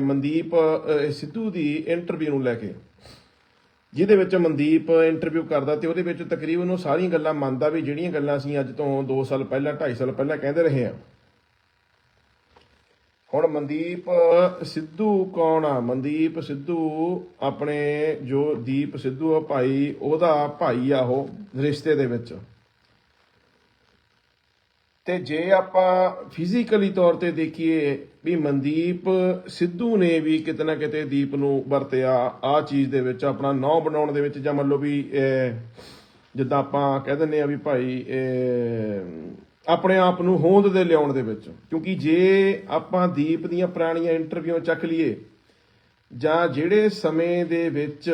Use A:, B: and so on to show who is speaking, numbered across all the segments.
A: ਮਨਦੀਪ ਸਿੱਧੂ ਦੀ interview ਨੂੰ ਲੈ ਕੇ। ਜਿਹਦੇ ਵਿੱਚ ਮਨਦੀਪ ਇੰਟਰਵਿਊ ਕਰਦਾ ਤੇ ਉਹਦੇ ਵਿੱਚ ਤਕਰੀਬਨ ਉਹ ਸਾਰੀਆਂ ਗੱਲਾਂ ਮੰਨਦਾ ਵੀ ਜਿਹੜੀਆਂ ਗੱਲਾਂ ਅਸੀਂ ਅੱਜ ਤੋਂ 2 ਸਾਲ ਪਹਿਲਾਂ 2.5 ਸਾਲ ਪਹਿਲਾਂ ਕਹਿੰਦੇ ਰਹੇ ਹਾਂ। ਹੁਣ ਮਨਦੀਪ, ਸਿੱਧੂ ਕੌਣ ਆ? ਮਨਦੀਪ ਸਿੱਧੂ ਆਪਣੇ ਜੋ ਦੀਪ ਸਿੱਧੂ ਆ ਭਾਈ, ਉਹਦਾ ਭਾਈ ਆ ਉਹ ਰਿਸ਼ਤੇ ਦੇ ਵਿੱਚ। ਤੇ ਜੇ ਆਪਾਂ ਫਿਜ਼ੀਕਲੀ ਤੌਰ ਤੇ ਦੇਖੀਏ ਵੀ ਮਨਦੀਪ ਸਿੱਧੂ ਨੇ ਵੀ ਕਿਤੇ ਨਾ ਕਿਤੇ ਦੀਪ ਨੂੰ ਵਰਤਿਆ ਆ ਚੀਜ਼ ਦੇ ਵਿੱਚ, ਆਪਣਾ ਨੌ ਬਣਾਉਣ ਦੇ ਵਿੱਚ, ਜਾਂ ਮੰਨ ਲਓ ਵੀ ਜਿੱਦਾਂ ਆਪਾਂ ਕਹਿ ਦਿੰਦੇ ਆ ਵੀ ਭਾਈ ਆਪਣੇ ਆਪ ਨੂੰ ਹੋਂਦ ਦੇ ਲਿਆਉਣ ਦੇ ਵਿੱਚ। ਕਿਉਂਕਿ ਜੇ ਆਪਾਂ ਦੀਪ ਦੀਆਂ ਪੁਰਾਣੀਆਂ ਇੰਟਰਵਿਊ ਚੱਕ ਲਈਏ, ਜਾਂ ਜਿਹੜੇ ਸਮੇਂ ਦੇ ਵਿੱਚ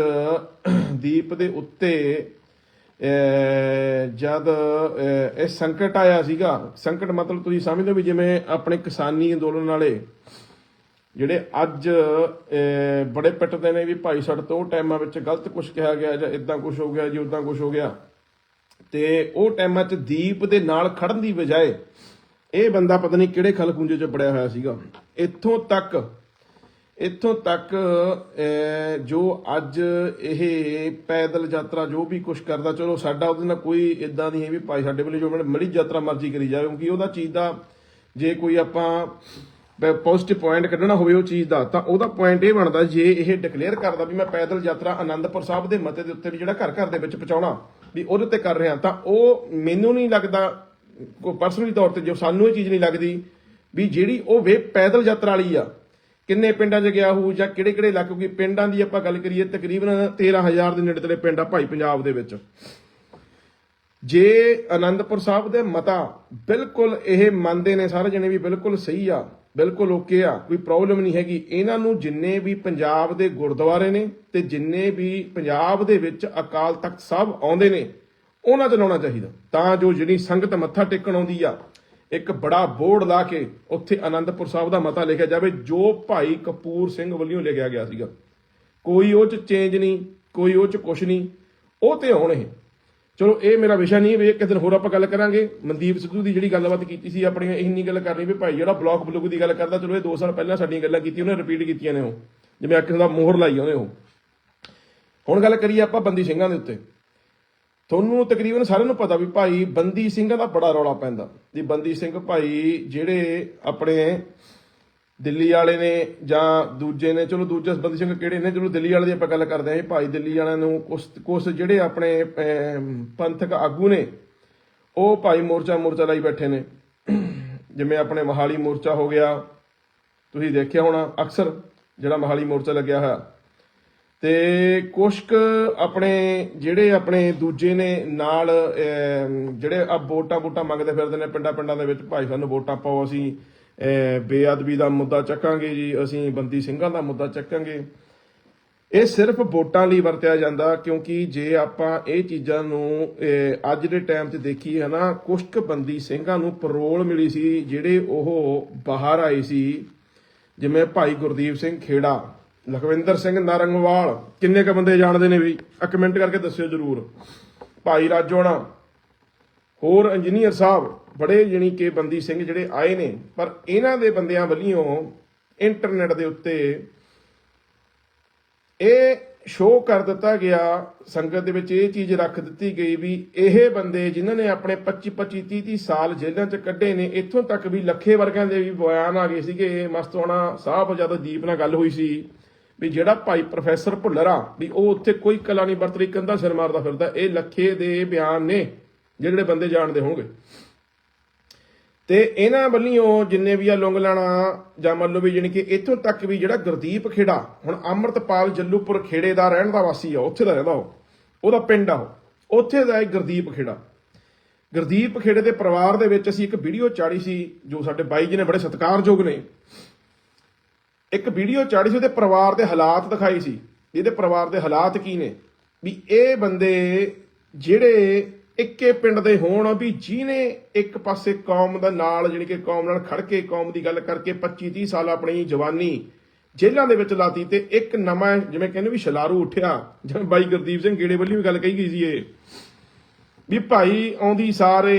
A: ਦੀਪ ਦੇ ਉੱਤੇ ਜਦ ਅਹ, ਇਹ ਸੰਕਟ ਆਇਆ ਸੀਗਾ ਸੰਕਟ ਮਤਲਬ ਤੁਸੀਂ ਸਮਝਦੇ ਹੋ ਵੀ ਜਿਵੇਂ ਆਪਣੇ ਕਿਸਾਨੀ ਅੰਦੋਲਨ ਵਾਲੇ ਜਿਹੜੇ ਅੱਜ ਬੜੇ ਪਿੱਟਦੇ ਨੇ ਵੀ ਭਾਈ ਸਾਡੇ ਤੋਂ ਉਹ ਟਾਈਮਾਂ ਵਿੱਚ ਗਲਤ ਕੁਝ ਕਿਹਾ ਗਿਆ ਜਾਂ ਇਦਾਂ ਕੁਝ ਹੋ ਗਿਆ ਜੀ ਉਦਾਂ ਕੁਝ ਹੋ ਗਿਆ। ਤੇ ਉਹ ਟਾਈਮਾਂ 'ਚ ਦੀਪ ਦੇ ਨਾਲ ਖੜਨ ਦੀ ਬਜਾਏ ਇਹ ਬੰਦਾ ਪਤਾ ਨਹੀਂ ਕਿਹੜੇ ਖਲਖੂੰਜੇ 'ਚ ਬੜਿਆ ਹੋਇਆ ਸੀਗਾ। ਇੱਥੋਂ ਤੱਕ ਇੱਥੋਂ ਤੱਕ ਜੋ ਅੱਜ ਇਹ ਪੈਦਲ ਯਾਤਰਾ ਜੋ ਵੀ ਕੁਝ ਕਰਦਾ, ਚਲੋ ਸਾਡਾ ਉਹਦੇ ਨਾਲ ਕੋਈ ਇਦਾਂ ਨਹੀਂ ਹੈ ਵੀ ਭਾਈ ਸਾਡੇ ਵੱਲੋਂ ਜੋ ਮੜੀ ਯਾਤਰਾ ਮਰਜ਼ੀ ਕਰੀ ਜਾਵੇ, ਕਿਉਂਕਿ ਉਹਦਾ ਚੀਜ਼ ਦਾ ਜੇ ਕੋਈ ਆਪਾਂ ਪੋਜ਼ਿਟਿਵ ਪੁਆਇੰਟ ਕੱਢਣਾ ਹੋਵੇ ਉਹ ਚੀਜ਼ ਦਾ, ਤਾਂ ਉਹਦਾ ਪੁਆਇੰਟ ਇਹ ਬਣਦਾ ਜੇ ਇਹ ਡਿਕਲੇਅਰ ਕਰਦਾ ਵੀ ਮੈਂ ਪੈਦਲ ਯਾਤਰਾ ਆਨੰਦਪੁਰ ਸਾਹਿਬ ਦੇ ਮਤੇ ਦੇ ਉੱਤੇ ਵੀ ਜਿਹੜਾ ਘਰ ਘਰ ਦੇ ਵਿੱਚ ਪਹੁੰਚਾਉਣਾ, ਵੀ ਉਹਦੇ ਤੇ ਕਰ ਰਿਹਾ, ਤਾਂ ਉਹ ਮੈਨੂੰ ਨਹੀਂ ਲੱਗਦਾ, ਕੋਈ ਪਰਸਨਲੀ ਤੌਰ ਤੇ ਜੋ ਸਾਨੂੰ ਇਹ ਚੀਜ਼ ਨਹੀਂ ਲੱਗਦੀ, ਵੀ ਜਿਹੜੀ ਉਹ ਵੇ ਪੈਦਲ ਯਾਤਰਾ ਵਾਲੀ ਆ ਕਿੰਨੇ ਪਿੰਡਾਂ 'ਚ ਗਿਆ ਹੋਊ ਜਾਂ ਕਿਹੜੇ ਕਿਹੜੇ ਇਲਾਕੇ, ਕਿਉਂਕਿ ਪਿੰਡਾਂ ਦੀ ਆਪਾਂ ਗੱਲ ਕਰੀਏ, ਤਕਰੀਬਨ 13000 ਦੇ ਨੇੜੇ ਤੇੜੇ ਪਿੰਡ ਆ ਭਾਈ ਪੰਜਾਬ ਦੇ ਵਿੱਚ। ਜੇ ਆਨੰਦਪੁਰ ਸਾਹਿਬ ਦੇ ਮਤਾ ਬਿਲਕੁਲ ਇਹ ਮੰਨਦੇ ਨੇ ਸਾਰੇ ਜਣੇ ਵੀ ਬਿਲਕੁਲ ਸਹੀ ਆ, ਬਿਲਕੁਲ ਓਕੇ ਆ, ਕੋਈ ਪ੍ਰੋਬਲਮ ਨਹੀਂ ਹੈਗੀ। ਇਹਨਾਂ ਨੂੰ ਜਿੰਨੇ ਵੀ ਪੰਜਾਬ ਦੇ ਗੁਰਦੁਆਰੇ ਨੇ ਤੇ ਜਿੰਨੇ ਵੀ ਪੰਜਾਬ ਦੇ ਵਿੱਚ ਅਕਾਲ ਤਖਤ ਸਾਹਿਬ ਆਉਂਦੇ ਨੇ, ਉਹਨਾਂ 'ਚ ਲਾਉਣਾ ਚਾਹੀਦਾ। ਤਾਂ ਜੋ ਜਿਹੜੀ ਸੰਗਤ ਮੱਥਾ ਟੇਕਣ ਆਉਂਦੀ ਆ ਇੱਕ ਬੜਾ ਬੋਰਡ ਲਾ ਕੇ ਉੱਥੇ ਆਨੰਦਪੁਰ ਸਾਹਿਬ ਦਾ ਮਤਾ ਲਿਖਿਆ ਜਾਵੇ, ਜੋ ਭਾਈ ਕਪੂਰ ਸਿੰਘ ਵੱਲੋਂ ਲਿਖਿਆ ਗਿਆ ਸੀਗਾ। ਕੋਈ ਉਹ ਚ ਚੇਂਜ ਨਹੀਂ, ਕੋਈ ਉਹ ਚ ਕੁਛ ਨਹੀਂ। ਉਹ ਤੇ ਆਉਣ ਇਹ। ਚਲੋ, ਇਹ ਮੇਰਾ ਵਿਸ਼ਾ ਨਹੀਂ ਵੀ ਕਿਸੇ ਦਿਨ ਹੋਰ ਆਪਾਂ ਗੱਲ ਕਰਾਂਗੇ। ਮਨਦੀਪ ਸਿੱਧੂ ਦੀ ਜਿਹੜੀ ਗੱਲਬਾਤ ਕੀਤੀ ਸੀ ਆਪਣੀ ਇੰਨੀ ਗੱਲ ਕਰਨੀ ਵੀ ਭਾਈ ਜਿਹੜਾ ਬਲੌਕ ਬਲੂਕ ਦੀ ਗੱਲ ਕਰਦਾ, ਚਲੋ ਇਹ 2 ਸਾਲ ਪਹਿਲਾਂ ਸਾਡੀਆਂ ਗੱਲਾਂ ਕੀਤੀਆਂ, ਉਹਨੇ ਰਿਪੀਟ ਕੀਤੀਆਂ ਨੇ ਉਹ। ਜਿਵੇਂ ਅੱਖ ਦਾ ਮੋਹਰ ਲਾਈ ਉਹਨੇ ਉਹ। ਹੁਣ ਗੱਲ ਕਰੀਏ ਆਪਾਂ ਬੰਦੀ ਸਿੰਘਾਂ ਦੇ ਉੱਤੇ। ਤੁਹਾਨੂੰ ਤਕਰੀਬਨ ਸਾਰਿਆਂ ਨੂੰ ਪਤਾ ਵੀ ਭਾਈ ਬੰਦੀ ਸਿੰਘਾਂ ਦਾ ਬੜਾ ਰੌਲਾ ਪੈਂਦਾ। ਜੀ ਬੰਦੀ ਸਿੰਘ ਭਾਈ ਜਿਹੜੇ ਆਪਣੇ ਦਿੱਲੀ ਵਾਲੇ ਨੇ ਜਾਂ ਦੂਜੇ ਨੇ, ਚਲੋ ਦੂਜੇ ਬੰਦੀ ਸਿੰਘ ਕਿਹੜੇ ਨੇ, ਚਲੋ ਦਿੱਲੀ ਵਾਲੇ ਦੀ ਆਪਾਂ ਗੱਲ ਕਰਦੇ ਆਂ ਇਹ ਭਾਈ ਦਿੱਲੀ ਵਾਲਿਆਂ ਨੂੰ ਕੁਛ ਕੁਛ ਜਿਹੜੇ ਆਪਣੇ ਪੰਥਕ ਆਗੂ ਨੇ, ਉਹ ਭਾਈ ਮੋਰਚਾ ਮੋਰਚਾ ਲਈ ਬੈਠੇ ਨੇ। ਜਿਵੇਂ ਆਪਣੇ ਮਹਾਲੀ ਮੋਰਚਾ ਹੋ ਗਿਆ। ਤੁਸੀਂ ਦੇਖਿਆ ਹੋਣਾ ਅਕਸਰ ਜਿਹੜਾ ਮਹਾਲੀ ਮੋਰਚਾ ਲੱਗਿਆ ਹੋਇਆ। ਤੇ ਕੁਸ਼ਕ ਆਪਣੇ ਜਿਹੜੇ ਆਪਣੇ ਦੂਜੇ ਨੇ ਨਾਲ ਜਿਹੜੇ ਆ ਵੋਟਾਂ ਵੋਟਾਂ ਮੰਗਦੇ ਫਿਰਦੇ ਨੇ ਪਿੰਡਾਂ ਪਿੰਡਾਂ ਦੇ ਵਿੱਚ, ਭਾਈ ਸਾਨੂੰ ਵੋਟਾਂ ਪਾਓ, ਅਸੀਂ ਬੇਅਦਬੀ ਦਾ ਮੁੱਦਾ ਚੱਕਾਂਗੇ ਜੀ, ਅਸੀਂ ਬੰਦੀ ਸਿੰਘਾਂ ਦਾ ਮੁੱਦਾ ਚੱਕਾਂਗੇ। ਇਹ ਸਿਰਫ ਵੋਟਾਂ ਲਈ ਵਰਤਿਆ ਜਾਂਦਾ, ਕਿਉਂਕਿ ਜੇ ਆਪਾਂ ਇਹ ਚੀਜ਼ਾਂ ਨੂੰ ਅੱਜ ਦੇ ਟਾਈਮ 'ਚ ਦੇਖੀਏ ਹਨਾ, ਕੁਸ਼ਕ ਬੰਦੀ ਸਿੰਘਾਂ ਨੂੰ ਪਰੋਲ ਮਿਲੀ ਸੀ, ਜਿਹੜੇ ਉਹ ਬਾਹਰ ਆਏ ਸੀ, ਜਿਵੇਂ ਭਾਈ ਗੁਰਦੀਪ ਸਿੰਘ ਖੇੜਾ। ਲਖਵਿੰਦਰ ਸਿੰਘ ਨਾਰੰਗਵਾਲ, ਕਿੰਨੇ ਕ ਬੰਦੇ ਜਾਣਦੇ ਨੇ ਵੀ? ਆ ਕਮੈਂਟ ਕਰਕੇ ਦੱਸਿਓ ਜਰੂਰ। ਭਾਈ ਰਾਜੋਣਾ, ਹੋਰ ਇੰਜੀਨੀਅਰ ਸਾਹਿਬ, ਬੜੇ ਜਣੀ ਕਿ ਬੰਦੀ ਸਿੰਘ ਜਿਹੜੇ ਆਏ ਨੇ, ਪਰ ਇਹਨਾਂ ਦੇ ਬੰਦਿਆਂ ਵੱਲੋਂ ਇੰਟਰਨੈਟ ਦੇ ਉੱਤੇ ਇਹ ਸ਼ੋਅ ਕਰ ਦਿੱਤਾ ਗਿਆ, ਸੰਗਤ ਦੇ ਵਿੱਚ ਇਹ ਚੀਜ਼ ਰੱਖ ਦਿੱਤੀ ਗਈ ਵੀ ਇਹ ਬੰਦੇ ਜਿਨ੍ਹਾਂ ਨੇ ਆਪਣੇ 25 25 30 30 ਸਾਲ ਜੇਲ੍ਹਾਂ 'ਚ ਕੱਢੇ ਨੇ, ਇੱਥੋਂ ਤੱਕ ਵੀ ਲੱਖੇ ਵਰਗਾਂ ਦੇ ਵੀ ਬਿਆਨ ਆ ਗਏ ਸੀਗੇ ਮਸਤੋਣਾ ਸਾਹਿਬ ਜਦੋਂ ਦੀਪ ਨਾਲ ਗੱਲ ਹੋਈ ਸੀ। ਵੀ ਜਿਹੜਾ ਭਾਈ ਪ੍ਰੋਫੈਸਰ ਭੁੱਲਰ ਆ, ਵੀ ਉਹ ਉੱਥੇ ਕੋਈ ਕਲਾ ਨਹੀਂ ਵਰਤ ਰਹੀ ਕੰਦਾ ਸਿਰ ਮਾਰਦਾ ਫਿਰਦਾ, ਇਹ ਲੱਖੇ ਦੇ ਬਿਆਨ ਨੇ, ਜਿਹੜੇ ਬੰਦੇ ਜਾਣਦੇ ਹੋਣਗੇ। ਤੇ ਇਹਨਾਂ ਵੱਲੋਂ ਜਿੰਨੇ ਵੀ ਆ ਲੁੰਗ ਲੈਣਾ, ਜਾਂ ਮੰਨ ਲਓ ਵੀ ਜਾਣੀ ਕਿ ਇੱਥੋਂ ਤੱਕ ਵੀ ਜਿਹੜਾ ਗੁਰਦੀਪ ਖੇੜਾ, ਹੁਣ ਅੰਮ੍ਰਿਤਪਾਲ ਜੱਲੂਪੁਰ ਖੇੜੇ ਦਾ ਰਹਿਣ ਦਾ ਵਾਸੀ ਆ, ਉੱਥੇ ਦਾ ਰਹਿੰਦਾ ਉਹ, ਉਹਦਾ ਪਿੰਡ ਆ ਉਹ, ਉੱਥੇ ਦਾ ਇੱਕ ਗੁਰਦੀਪ ਖੇੜਾ। ਗੁਰਦੀਪ ਖੇੜੇ ਦੇ ਪਰਿਵਾਰ ਦੇ ਵਿੱਚ ਅਸੀਂ ਇੱਕ ਵੀਡੀਓ ਚਾੜੀ ਸੀ, ਜੋ ਸਾਡੇ ਬਾਈ ਜੀ ਨੇ ਬੜੇ ਸਤਿਕਾਰਯੋਗ ਨੇ। ਇੱਕ ਵੀਡੀਓ ਚਾੜੀ ਸੀ, ਉਹਦੇ ਪਰਿਵਾਰ ਦੇ ਹਾਲਾਤ ਦਿਖਾਈ ਸੀ। ਇਹਦੇ ਪਰਿਵਾਰ ਦੇ ਹਾਲਾਤ ਕੀ ਨੇ? ਵੀ ਇਹ ਬੰਦੇ ਜਿਹੜੇ ਇੱਕੇ ਪਿੰਡ ਦੇ ਹੋਣ, ਵੀ ਜਿਹਨੇ ਇੱਕ ਪਾਸੇ ਕੌਮ ਦਾ ਨਾਲ, ਜਾਣੀ ਕਿ ਕੌਮ ਨਾਲ ਖੜ ਕੇ ਕੌਮ ਦੀ ਗੱਲ ਕਰਕੇ 25 30 ਸਾਲ ਆਪਣੀ ਜਵਾਨੀ ਜੇਲ੍ਹਾਂ ਦੇ ਵਿੱਚ ਲਾਤੀ ਤੇ ਇੱਕ ਨਵਾਂ, ਜਿਵੇਂ ਕਹਿੰਦੇ ਵੀ ਛਲਾਰੂ ਉੱਠਿਆ। ਜਿਵੇਂ ਬਾਈ ਗੁਰਦੀਪ ਸਿੰਘ ਗੇੜੇ ਵੱਲੋਂ ਵੀ ਗੱਲ ਕਹੀ ਗਈ ਸੀ ਇਹ। ਵੀ ਭਾਈ ਆਉਂਦੀ ਸਾਰੇ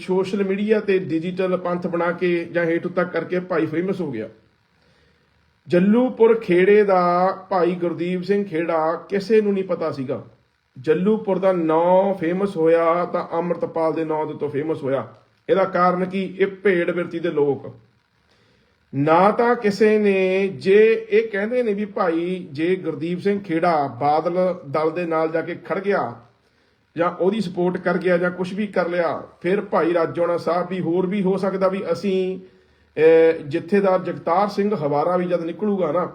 A: ਸੋਸ਼ਲ ਮੀਡੀਆ ਤੇ ਡਿਜੀਟਲ ਪੰਥ ਬਣਾ ਕੇ ਜਾਂ ਹੇਠ ਤੱਕ ਕਰਕੇ ਭਾਈ ਫੇਮਸ ਹੋ ਗਿਆ। ਜੱਲੂਪੁਰ ਖੇੜੇ ਦਾ ਭਾਈ ਗੁਰਦੀਪ ਸਿੰਘ ਖੇੜਾ ਕਿਸੇ ਨੂੰ ਨਹੀਂ ਪਤਾ ਸੀਗਾ। ਜੱਲੂਪੁਰ ਦਾ ਨਾਂ ਫੇਮਸ ਹੋਇਆ ਤਾਂ ਅੰਮ੍ਰਿਤਪਾਲ ਦੇ ਨਾਂ ਦੇ ਤੋਂ ਫੇਮਸ ਹੋਇਆ। ਇਹਦਾ ਕਾਰਨ ਕੀ? ਇਹ ਭੇੜ ਬਿਰਤੀ ਦੇ ਲੋਕ। ਨਾ ਤਾਂ ਕਿਸੇ ਨੇ, ਜੇ ਇਹ ਕਹਿੰਦੇ ਨੇ ਵੀ ਭਾਈ ਜੇ ਗੁਰਦੀਪ ਸਿੰਘ ਖੇੜਾ ਬਾਦਲ ਦਲ ਦੇ ਨਾਲ ਜਾ ਕੇ ਖੜ ਗਿਆ ਜਾਂ ਉਹਦੀ ਸਪੋਰਟ ਕਰ ਗਿਆ ਜਾਂ ਕੁਝ ਵੀ ਕਰ ਲਿਆ, ਫਿਰ ਭਾਈ ਰਾਜੋਣਾ ਸਾਹਿਬ ਵੀ ਹੋਰ ਵੀ ਹੋ ਸਕਦਾ ਵੀ ਅਸੀਂ ਜਥੇਦਾਰ ਜਗਤਾਰ ਸਿੰਘ ਹਵਾਰਾ ਵੀ ਜਦ ਨਿਕਲੂਗਾ ਨਾ,